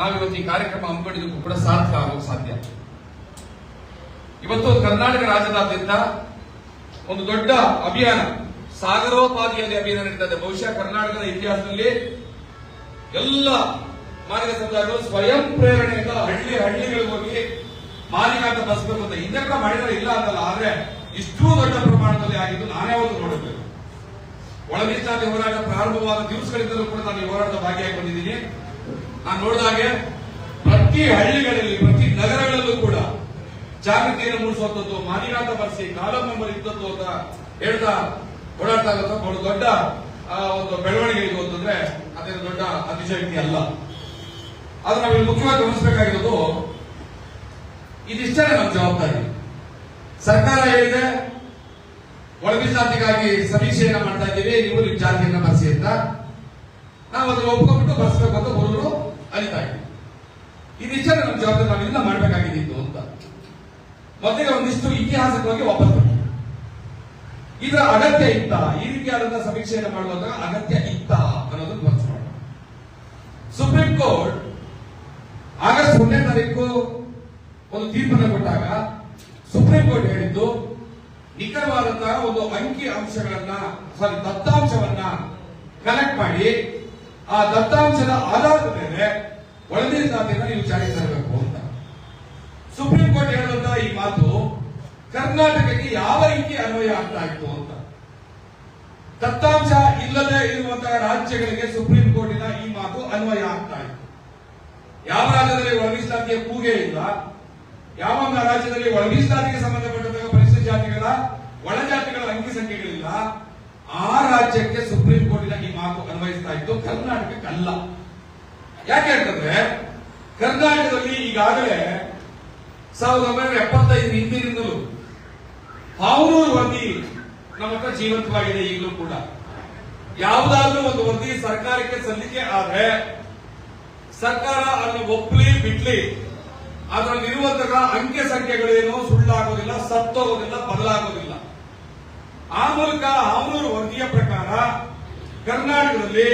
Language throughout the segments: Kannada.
ನಾವಿವತ್ತು ಈ ಕಾರ್ಯಕ್ರಮ ಹಮ್ಮಿಕೊಂಡಿದ್ದಕ್ಕೂ ಕೂಡ ಸಾರ್ಥಕ ಆಗೋದು ಸಾಧ್ಯ. ಇವತ್ತು ಕರ್ನಾಟಕ ರಾಜ್ಯದಾದ್ಯಂತ ಒಂದು ದೊಡ್ಡ ಅಭಿಯಾನ, ಸಾಗರೋಪಾದಿಯಲ್ಲಿ ಅಭಿಯಾನ ನಡೀತದೆ ಬಹುಶಃ ಕರ್ನಾಟಕದ ಇತಿಹಾಸದಲ್ಲಿ ಎಲ್ಲ ಮಾಲಿಕ ಸಮುದಾಯಗಳು ಸ್ವಯಂ ಪ್ರೇರಣೆಯಿಂದ ಹಳ್ಳಿ ಹಳ್ಳಿಗಳಿಗೆ ಹೋಗಿ ಮಾಲಿಕ ಅಂತ ಬರುವಂತ ಅಂತ ಇಲ್ಲ ಅಂತಲ್ಲ. ಆದ್ರೆ ಇಷ್ಟೂ ದೊಡ್ಡ ಪ್ರಮಾಣದಲ್ಲಿ ಆಗಿದ್ದು ನಾನೇ ಒಂದು ನೋಡಬೇಕು ಒಳ ಹೋರಾಟ ಪ್ರಾರಂಭವಾದ ದಿವಸಗಳಿಂದಲೂ ಕೂಡ ನಾನು ಈ ಹೋರಾಟದ ಭಾಗಿಯಾಗಿ ಬಂದಿದ್ದೀನಿ ನಾನು ನೋಡಿದಾಗೆ ಪ್ರತಿ ಹಳ್ಳಿಗಳಲ್ಲಿ, ಪ್ರತಿ ನಗರಗಳಲ್ಲೂ ಕೂಡ ಜಾಗೃತಿಯನ್ನು ಮೂಡಿಸುವಂತದ್ದು ಮಾನಿನಾಥ ಬರ್ಸಿ ಕಾಲಂ ಇದ್ದದ್ದು ಅಂತ ಹೇಳ್ತಾ ಓಡಾಡ್ತಾ ಇರೋದು ಬಹಳ ದೊಡ್ಡ ಒಂದು ಬೆಳವಣಿಗೆ ಇದು ಅಂತಂದ್ರೆ ಅದೇನು ದೊಡ್ಡ ಅತಿಶಯಕ್ತಿ ಅಲ್ಲ. ಆದ್ರೆ ನಾವಿಲ್ಲಿ ಮುಖ್ಯವಾಗಿ ಗಮನಿಸಬೇಕಾಗಿರೋದು, ಇದಿಷ್ಟೇ ನಮ್ಮ ಜವಾಬ್ದಾರಿ. ಸರ್ಕಾರ ಹೇಳಿದೆ ಒಳ ಜಾತಿಗಾಗಿ ಸಮೀಕ್ಷೆಯನ್ನ ಮಾಡ್ತಾ ಇದ್ದೀವಿ, ನೀವು ನಿಮ್ಮ ಜಾತಿಯನ್ನ ಬರ್ಸಿ ಅಂತ. ನಾವು ಅದನ್ನು ಒಪ್ಕೊಂಡ್ಬಿಟ್ಟು ಬರ್ಸ್ಬೇಕು ಅಂತ ಅಲಿತಾ ಇದ್ದೀವಿ ಇದಿಷ್ಟೇ ನಮ್ಮ ಜವಾಬ್ದಾರಿ ನಾವೆಲ್ಲ ಮಾಡಬೇಕಾಗಿದ್ದು ಅಂತ. ಮೊದಲಿಗೆ ಒಂದಿಷ್ಟು ಇತಿಹಾಸಕ್ಕೆ ವಾಪಸ್ ಬರ್ತೀವಿ ಇದರ ಅಗತ್ಯ ಇತ್ತ? ಈ ರೀತಿಯಾದಂತಹ ಸಮೀಕ್ಷೆಯನ್ನು ಮಾಡುವಾಗ ಅಗತ್ಯ ಇತ್ತ ಅನ್ನೋದನ್ನು ಮಾಡೋಣ ಸುಪ್ರೀಂ ಕೋರ್ಟ್ ಆಗಸ್ಟ್ ಒಂದನೇ ತಾರೀಕು ಒಂದು ತೀರ್ಪನ್ನು ಕೊಟ್ಟಾಗ ಸುಪ್ರೀಂ ಕೋರ್ಟ್ ಹೇಳಿದ್ದು, ನಿಖರವಾದಂತಹ ಒಂದು ಅಂಕಿ ಅಂಶಗಳನ್ನ ಸಾರಿ ದತ್ತಾಂಶವನ್ನ ಕಲೆಕ್ಟ್ ಮಾಡಿ, ಆ ದತ್ತಾಂಶದ ಆಧಾರದ ಮೇಲೆ ಒಳಮೀಸಲಾತಿಯನ್ನು ನೀವು ಜಾರಿಗೆ ತರಬೇಕು ಅಂತ. ಸುಪ್ರೀಂ ಕೋರ್ಟ್ ಹೇಳುವಂತ ಈ ಮಾತು ಕರ್ನಾಟಕಕ್ಕೆ ಯಾವ ರೀತಿ ಅನ್ವಯ ಆಗ್ತಾ ಇತ್ತು ಅಂತ. ದತ್ತಾಂಶ ಇಲ್ಲದೆ ಇರುವಂತಹ ರಾಜ್ಯಗಳಿಗೆ ಸುಪ್ರೀಂ ಕೋರ್ಟಿನ ಈ ಮಾತು ಅನ್ವಯ ಆಗ್ತಾ ಇತ್ತು ಯಾವ ರಾಜ್ಯದಲ್ಲಿ ಒಳ ಮೀಸಲಾತಿಯ ಕೂಗೆ ಇಲ್ಲ, ಯಾವ ರಾಜ್ಯದಲ್ಲಿ ಒಳ ಮೀಸಲಾತಿಗೆ ಸಂಬಂಧಪಟ್ಟಂತಹ ಪರಿಶಿಷ್ಟ ಜಾತಿಗಳ, ಒಳ ಜಾತಿಗಳ ಅಂಕಿ ಸಂಖ್ಯೆಗಳಿಲ್ಲ, ಆ ರಾಜ್ಯಕ್ಕೆ ಸುಪ್ರೀಂ ಕೋರ್ಟಿನ ಈ ಮಾತು ಅನ್ವಯಿಸ್ತಾ ಇತ್ತು ಕರ್ನಾಟಕಕ್ಕೆ ಅಲ್ಲ ಯಾಕೆ ಅಂತಂದ್ರೆ ಕರ್ನಾಟಕದಲ್ಲಿ ಈಗಾಗಲೇ ಸಾವಿರದ ಒಂಬೈನೂರ ಎಪ್ಪತ್ತೈದು ಹಿಂದಿನಿಂದಲೂ ಹಾವೂರು ವರದಿ ನಮ್ಮ ಹತ್ರ ಜೀವಂತವಾಗಿದೆ ಈಗಲೂ ಕೂಡ. ಯಾವುದಾದ್ರೂ ಒಂದು ವರದಿ ಸರ್ಕಾರಕ್ಕೆ ಸಲ್ಲಿಕೆ ಆದ್ರೆ ಸರ್ಕಾರ ಅದನ್ನು ಒಪ್ಪಲಿ ಬಿಡ್ಲಿ ಅದರಲ್ಲಿರುವಂತಹ ಅಂಕೆ ಸಂಖ್ಯೆಗಳೇನು ಸುಳ್ಳಾಗೋದಿಲ್ಲ, ಸತ್ತೋಗೋದಿಲ್ಲ, ಬದಲಾಗೋದಿಲ್ಲ. ಆ ಮೂಲಕ ಹಾವೂರು ವರದಿಯ ಪ್ರಕಾರ ಕರ್ನಾಟಕದಲ್ಲಿ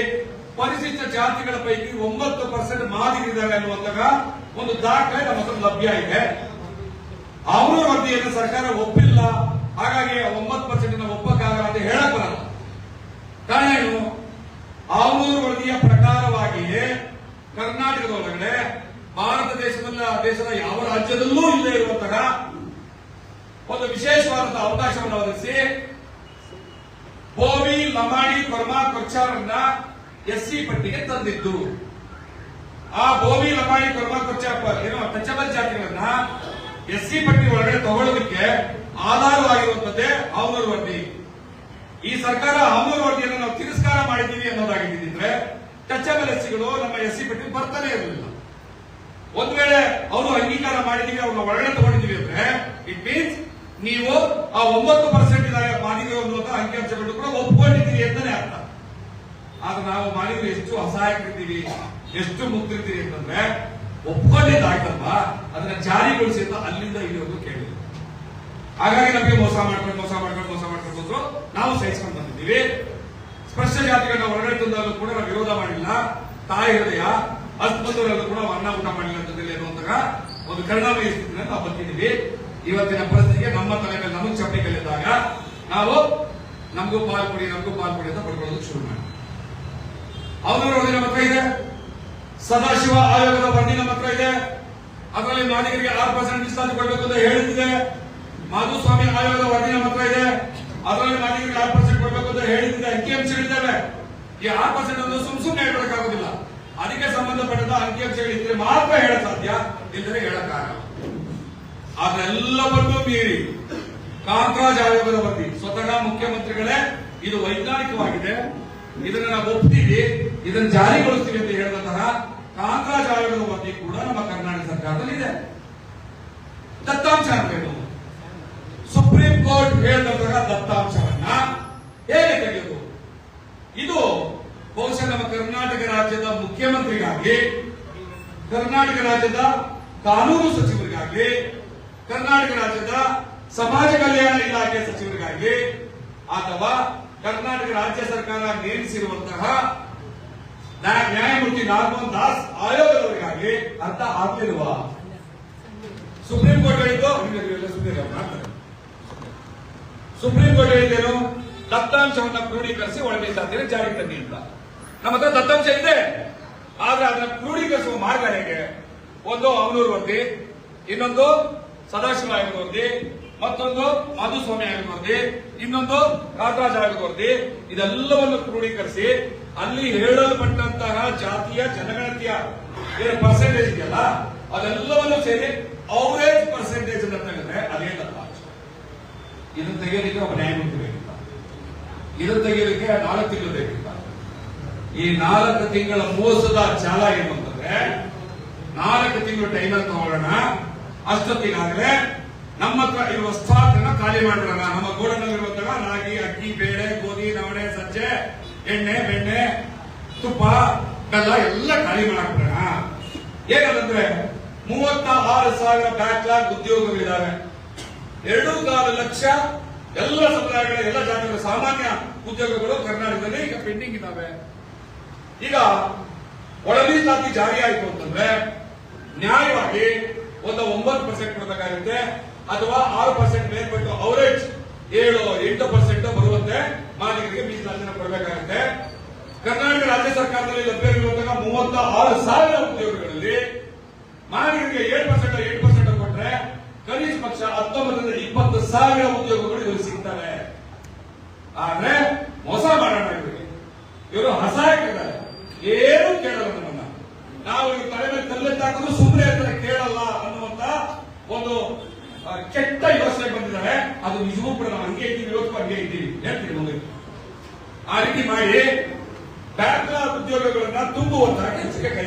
ಪರಿಶಿಷ್ಟ ಜಾತಿಗಳ ಪೈಕಿ ಒಂಬತ್ತು ಪರ್ಸೆಂಟ್ ಮಾದಿಗಿದ್ದಾರೆ ಅನ್ನುವಂತಹ ಒಂದು ದಾಖಲೆ ನಮ್ಮ ಹತ್ರ ಲಭ್ಯ ಇದೆ. ಅವರ ವರದಿಯನ್ನು ಸರ್ಕಾರ ಒಪ್ಪಿಲ್ಲ. ಹಾಗಾಗಿ ಒಂಬತ್ತು ಪರ್ಸೆಂಟ್ ಒಪ್ಪಕ್ಕಾಗಲ್ಲ ಅಂತ ಹೇಳಕ್ ಬರಲ್ಲ. ಕಾರಣ ಏನು? ಆವೂರು ವರದಿಯ ಪ್ರಕಾರವಾಗಿಯೇ ಕರ್ನಾಟಕದ ಒಳಗಡೆ ಭಾರತ ದೇಶದಲ್ಲ ದೇಶದ ಯಾವ ರಾಜ್ಯದಲ್ಲೂ ಇಲ್ಲದೆ ಇರುವಂತಹ ಒಂದು ವಿಶೇಷವಾದಂತಹ ಅವಕಾಶವನ್ನು ಒದಗಿಸಿ ಬೋವಿ, ಲಮಾಡಿ, ಕೊರ್ಮಾ ಕೊಚ್ಚಾರನ್ನ ಎಸ್ಸಿ ಪಟ್ಟಿಗೆ ತಂದಿದ್ದು. ಆ ಬೋವಿ ಲಂಬಾಣಿ, ಕೊರ್ಮಾ ಕೊಚ್ಚಪ್ಪ ಏನೋ ಟಚಬಲ್ ಜಾತಿಗಳನ್ನ ಎಸ್ಸಿ ಪಟ್ಟಿ ಒಳಗಡೆ ತಗೊಳ್ಳೋದಕ್ಕೆ ಆಧಾರವಾಗಿರುವಂತದ್ದೇ ಅವನೂರು ವರದಿ. ಈ ಸರ್ಕಾರ ಅವನೂರು ವರದಿಯನ್ನು ನಾವು ತಿರಸ್ಕಾರ ಮಾಡಿದ್ದೀವಿ ಅನ್ನೋದಾಗಿದ್ದಿದ್ರೆ ಟಚಬಲ್ ಎಸ್ಸಿಗಳು ನಮ್ಮ ಎಸ್ಸಿ ಪಟ್ಟಿ ಬರ್ತಾನೆ ಇರಲಿಲ್ಲ. ಒಂದ್ ವೇಳೆ ಅವರು ಅಂಗೀಕಾರ ಮಾಡಿದೀವಿ, ಅವ್ರನ್ನ ಒಳಗಡೆ ತಗೊಂಡಿದೀವಿ ಅಂದ್ರೆ ಇಟ್ ಮೀನ್ಸ್ ನೀವು ಆ ಒಂಬತ್ತು ಪರ್ಸೆಂಟ್ ಮಾಡಿದೀವಿ ಅನ್ನುವಂತ ಅಂಕಿಅಂಶಗಳು ಕೂಡ ಒಪ್ಕೊಂಡಿದ್ದೀರಿ ಅಂತಾನೆ ಅರ್ಥ. ಆದ್ರೆ ನಾವು ಮಾಡಿದ್ರೆ ಎಷ್ಟು ಅಸಹಾಯಕರಿದ್ದೀವಿ, ಎಷ್ಟು ಮುಗ್ದಿರ್ತೀವಿ ಅಂತಂದ್ರೆ ಒಪ್ಕೊಂಡಿದ್ದಾಯ್ತಲ್ವಾ ಅದನ್ನ ಜಾರಿಗೊಳಿಸಿ ಅಂತ ಅಲ್ಲಿಂದ ಇಲ್ಲಿವರೆಗೂ ಕೇಳಿದ್ರು ಹಾಗಾಗಿ ನಮಗೆ ಮೋಸ ಮಾಡ್ಕೊಂಡು ಮೋಸ ಮಾಡ್ಕೊಂಡು ಮೋಸ ಮಾಡ್ಕೊಂಡು ಹೋದ್ರು ನಾವು ಸಹಿಸ್ಕೊಂಡು ಬಂದಿದ್ದೀವಿ. ಸ್ಪರ್ಶ ಜಾತಿಗಳನ್ನ ಹೊರಗಡೆ ತಂದಾಗಲೂ ಕೂಡ ನಾವು ವಿರೋಧ ಮಾಡಿಲ್ಲ. ತಾಯಿ ಹೃದಯ ಅಸ್ಪಂದರಲ್ಲೂ ಕೂಡ ಅನ್ನ ಊಟ ಮಾಡಿಲ್ಲ ಅಂತಂದಲ್ಲಿ ಅನ್ನುವಂತಹ ಒಂದು ಕರುಣಾಮಯ ಸ್ಥಿತಿಯನ್ನು ನಾವು ಬಂದಿದ್ದೀವಿ. ಇವತ್ತಿನ ಪರಿಸ್ಥಿತಿಗೆ ನಮ್ಮ ತಲೆ ಮೇಲೆ ನಮಗೆ ಚಪ್ಪಲಿ ನಾವು ನಮಗೂ ಪಾಲ್ಗೊಡಿ ನಮಗೂ ಪಾಲ್ಗೊಡಿ ಅಂತ ಪಡ್ಕೊಳ್ಳೋದಕ್ಕೆ ಶುರು ಮಾಡಿ ಅವರ ಮಾತ್ರ ನಮ್ಮ ಹತ್ರ ಇದೆ. ಸದಾಶಿವ ಆಯೋಗದ ವರದಿ ನಮ್ಮ ಹತ್ರ ಇದೆ. ಅದರಲ್ಲಿ ನಾಡಿಗರಿಗೆ ಆರು ಪರ್ಸೆಂಟ್ ಮೀಸಲಾತಿ ಕೊಡಬೇಕು ಅಂತ ಹೇಳಿದ್ದಿದೆ. ಮಾಧುಸ್ವಾಮಿ ಆಯೋಗದ ವರದಿ ನಮ್ಮ ಇದೆ. ಅದರಲ್ಲಿ ನಾಡಿಗರಿಗೆ ಆರು ಪರ್ಸೆಂಟ್ ಕೊಡಬೇಕು ಅಂತ ಹೇಳಿದ್ದಿದೆ. ಅಂಕಿಅಂಶಗಳಿದ್ದಾವೆ ಈ ಆರು ಪರ್ಸೆಂಟ್ ಅನ್ನು ಸುಮ್ ಸುಮ್ಮನೆ ಹೇಳಬೇಕಾಗುದಿಲ್ಲ ಅದಕ್ಕೆ ಸಂಬಂಧಪಟ್ಟಂತ ಅಂಕಿಅಂಶಗಳಿದ್ರೆ ಮಾತ್ರ ಹೇಳಕ್ ಸಾಧ್ಯ ಇಲ್ಲದೆ ಹೇಳಕ್ಕಾಗಲ್ಲ ಅದೆಲ್ಲವನ್ನೂ ಮೀರಿ ಕಾಂತರಾಜ್ ಆಯೋಗದ ವರದಿ ಸ್ವತಃ ಮುಖ್ಯಮಂತ್ರಿಗಳೇ, ಇದು ವೈಜ್ಞಾನಿಕವಾಗಿದೆ. ಇದನ್ನ ನಾವು ಒಪ್ತೀವಿ, ಇದನ್ನ ಜಾರಿಗೊಳಿಸ್ತೀವಿ ಅಂತ ಹೇಳಿದಂತಹ ಕಾಂಗ್ರೆಸ್ ಆಯೋಗದ ಬಗ್ಗೆ ಕೂಡ ನಮ್ಮ ಕರ್ನಾಟಕ ಸರ್ಕಾರದಲ್ಲಿ ಇದೆ ದತ್ತಾಂಶ ಅನ್ಬೇಕು ಸುಪ್ರೀಂ ಕೋರ್ಟ್ ಹೇಳಿದಂತಹ ದತ್ತಾಂಶವನ್ನ ಹೇಗೆ ತೆಗೆದು ಇದು ಬಹುಶಃ ನಮ್ಮ ಕರ್ನಾಟಕ ರಾಜ್ಯದ ಮುಖ್ಯಮಂತ್ರಿಗಾಗಿ ಕರ್ನಾಟಕ ರಾಜ್ಯದ ಕಾನೂನು ಸಚಿವರಿಗಾಗಿ ಕರ್ನಾಟಕ ರಾಜ್ಯದ ಸಮಾಜ ಕಲ್ಯಾಣ ಇಲಾಖೆ ಸಚಿವರಿಗಾಗಿ ಅಥವಾ ಕರ್ನಾಟಕ ರಾಜ್ಯ ಸರ್ಕಾರ ನೇಮಿಸಿರುವಂತಹ ನ್ಯಾಯ- ನ್ಯಾಯಮೂರ್ತಿ ನಾಗಮೋಹನ್ ದಾಸ್ ಆಯೋಗದವರಿಗಾಗಿ ಅರ್ಥ ಆಗ್ಲಿಲ್ವಾ? ಸುಪ್ರೀಂ ಕೋರ್ಟ್ ಹೇಳಿದ್ದು ಮಾಡ್ತಾರೆ. ಸುಪ್ರೀಂ ಕೋರ್ಟ್ ಹೇಳಿದ್ದೇನು? ದತ್ತಾಂಶವನ್ನು ಕ್ರೋಢೀಕರಿಸಿ ಒಳಗೆ ಸಾಧ್ಯ ಜಾರಿಗೆ ತನ್ನಿ ಅಂತ. ನಮ್ಮ ಹತ್ರ ದತ್ತಾಂಶ ಇದೆ. ಆದ್ರೆ ಅದನ್ನ ಕ್ರೋಢೀಕರಿಸುವ ಮಾರ್ಗ ಹೇಗೆ? ಒಂದು, ಅವನೂರು ವರದಿ. ಇನ್ನೊಂದು, ಸದಾಶಿವ ವರದಿ. ಮತ್ತೊಂದು ಮಾಧುಸ್ವಾಮಿ ಆಯೋಗದ ವರದಿ ಇನ್ನೊಂದು ರಾಜರಾಜ ಆಯೋಗದ ವರದಿ ಇದೆಲ್ಲವನ್ನು ಕ್ರೋಢೀಕರಿಸಿ, ಅಲ್ಲಿ ಹೇಳಲ್ಪಟ್ಟಂತಹ ಜಾತಿಯ ಜನಗಣತಿಯ ಏನು ಪರ್ಸೆಂಟೇಜ್ ಇದೆಯಲ್ಲ, ಅದೆಲ್ಲವನ್ನು ಸೇರಿ ಅವರೇಜ್ ಪರ್ಸೆಂಟೇಜ್ ಅಂತ ತೆಗೆದ್ರೆ ಅದೇ ಇದನ್ನು ತೆಗೆಯಲಿಕ್ಕೆ ಒಬ್ಬ ನ್ಯಾಯಮೂರ್ತಿ ಬೇಕಿಲ್ಲ ಇದನ್ನು ತೆಗೆಯಲಿಕ್ಕೆ ನಾಲ್ಕು ತಿಂಗಳು ಬೇಕಿಲ್ಲ ಈ ನಾಲ್ಕು ತಿಂಗಳ ಮೋಸದ ಜಾಲ ಏನು ಅಂತಂದ್ರೆ, ನಾಲ್ಕು ತಿಂಗಳು ಟೈಮ್ ತಗೊಳ್ಳೋಣ, ಅಷ್ಟೊತ್ತಿಗಾಗಲೇ ನಮ್ಮ ಹತ್ರ ಇರುವ ಸ್ಟಾಕ್ ಅನ್ನ ಖಾಲಿ ಮಾಡ್ಬಿಡೋಣ. ನಮ್ಮ ಗೋಡನಲ್ಲಿರುವಂತಹ ರಾಗಿ, ಅಕ್ಕಿ, ಬೇಳೆ, ಗೋಧಿ ನವಣೆ ಸಜ್ಜೆ, ಎಣ್ಣೆ, ಬೆಣ್ಣೆ, ತುಪ್ಪ, ಬೆಲ್ಲ ಎಲ್ಲ ಖಾಲಿ ಮಾಡಾಕ್ಬಿಡೋಣ. ಏನಂದ್ರೆ ಮೂವತ್ತ ಆರು ಸಾವಿರ ಬ್ಯಾಕ್ಲಾಗ್ ಉದ್ಯೋಗಗಳಿದ್ದಾವೆ ಎರಡು ಕಾಲು ಲಕ್ಷ ಎಲ್ಲ ಸಮುದಾಯಗಳ ಎಲ್ಲ ಜಾತಿಗಳ ಸಾಮಾನ್ಯ ಉದ್ಯೋಗಗಳು ಕರ್ನಾಟಕದಲ್ಲಿ ಈಗ ಪೆಂಡಿಂಗ್ ಇದ್ದಾವೆ ಈಗ ಒಳ ಜಾರಿ ಆಯಿತು ಅಂತಂದ್ರೆ ನ್ಯಾಯವಾಗಿ ಒಂದು ಒಂಬತ್ತು ಪರ್ಸೆಂಟ್ ಕೊಡಬೇಕಾಗುತ್ತೆ. ಅಥವಾ ಆರು ಪರ್ಸೆಂಟ್ ಮೇಲ್ಪಟ್ಟು ಅವರೇಜ್ ಏಳು, ಎಂಟು ಪರ್ಸೆಂಟ್ ಬರುವಂತೆ ಮಾಲೀಕರಿಗೆ ಮೀಸಲಾತಿನ ಕೊಡಬೇಕಾಗುತ್ತೆ. ಕರ್ನಾಟಕ ರಾಜ್ಯ ಸರ್ಕಾರದಲ್ಲಿ ಲಭ್ಯವಿರುವಂತಹ ಮೂವತ್ತ ಆರು ಸಾವಿರ ಉದ್ಯೋಗಗಳಲ್ಲಿ ಮಾಲೀಕರಿಗೆ ಏಳು ಪರ್ಸೆಂಟ್ ಎಂಟು ಪರ್ಸೆಂಟ್ ಕೊಟ್ರೆ ಕನಿಷ್ಠ ಪಕ್ಷ ಹತ್ತೊಂಬತ್ತರಿಂದ ಇಪ್ಪತ್ತು ಸಾವಿರ ಉದ್ಯೋಗಗಳು ಇವರು ಸಿಗ್ತವೆ. ಆದ್ರೆ ಮೋಸ ಮಾಡೋಣ ಇವರಿಗೆ. ಇವರು ಹಸಾಯಕಿದ್ದಾರೆ ಏನು ಕೇಳಲ್ಲ ನಮ್ಮನ್ನ. ನಾವು ತಲೆ ಮೇಲೆ ಕಲ್ಲೆತ್ತಾಕಿದ್ರು ಸುಮ್ಮನೆ ಕೇಳಲ್ಲ ಅನ್ನುವಂತ ಒಂದು ಕೆಟ್ಟ ಯೋಚನೆ ಬಂದಿದ್ದಾರೆ ಅದು ನಿಜವೂ ಕೂಡ ನಾವು ಹಂಗೆ ಇದ್ದೀವಿ ಇವತ್ತು ಹಂಗೆ ಇದ್ದೀವಿ ಹೇಳ್ತೀವಿ ಮುಂದೆ ಆ ರೀತಿ ಮಾಡಿ ಬ್ಯಾಕ್ಲಾಗ್ ಉದ್ಯೋಗಗಳನ್ನ ತುಂಬುವಂತಹ ಕೆಲಸಕ್ಕೆ ಕೈ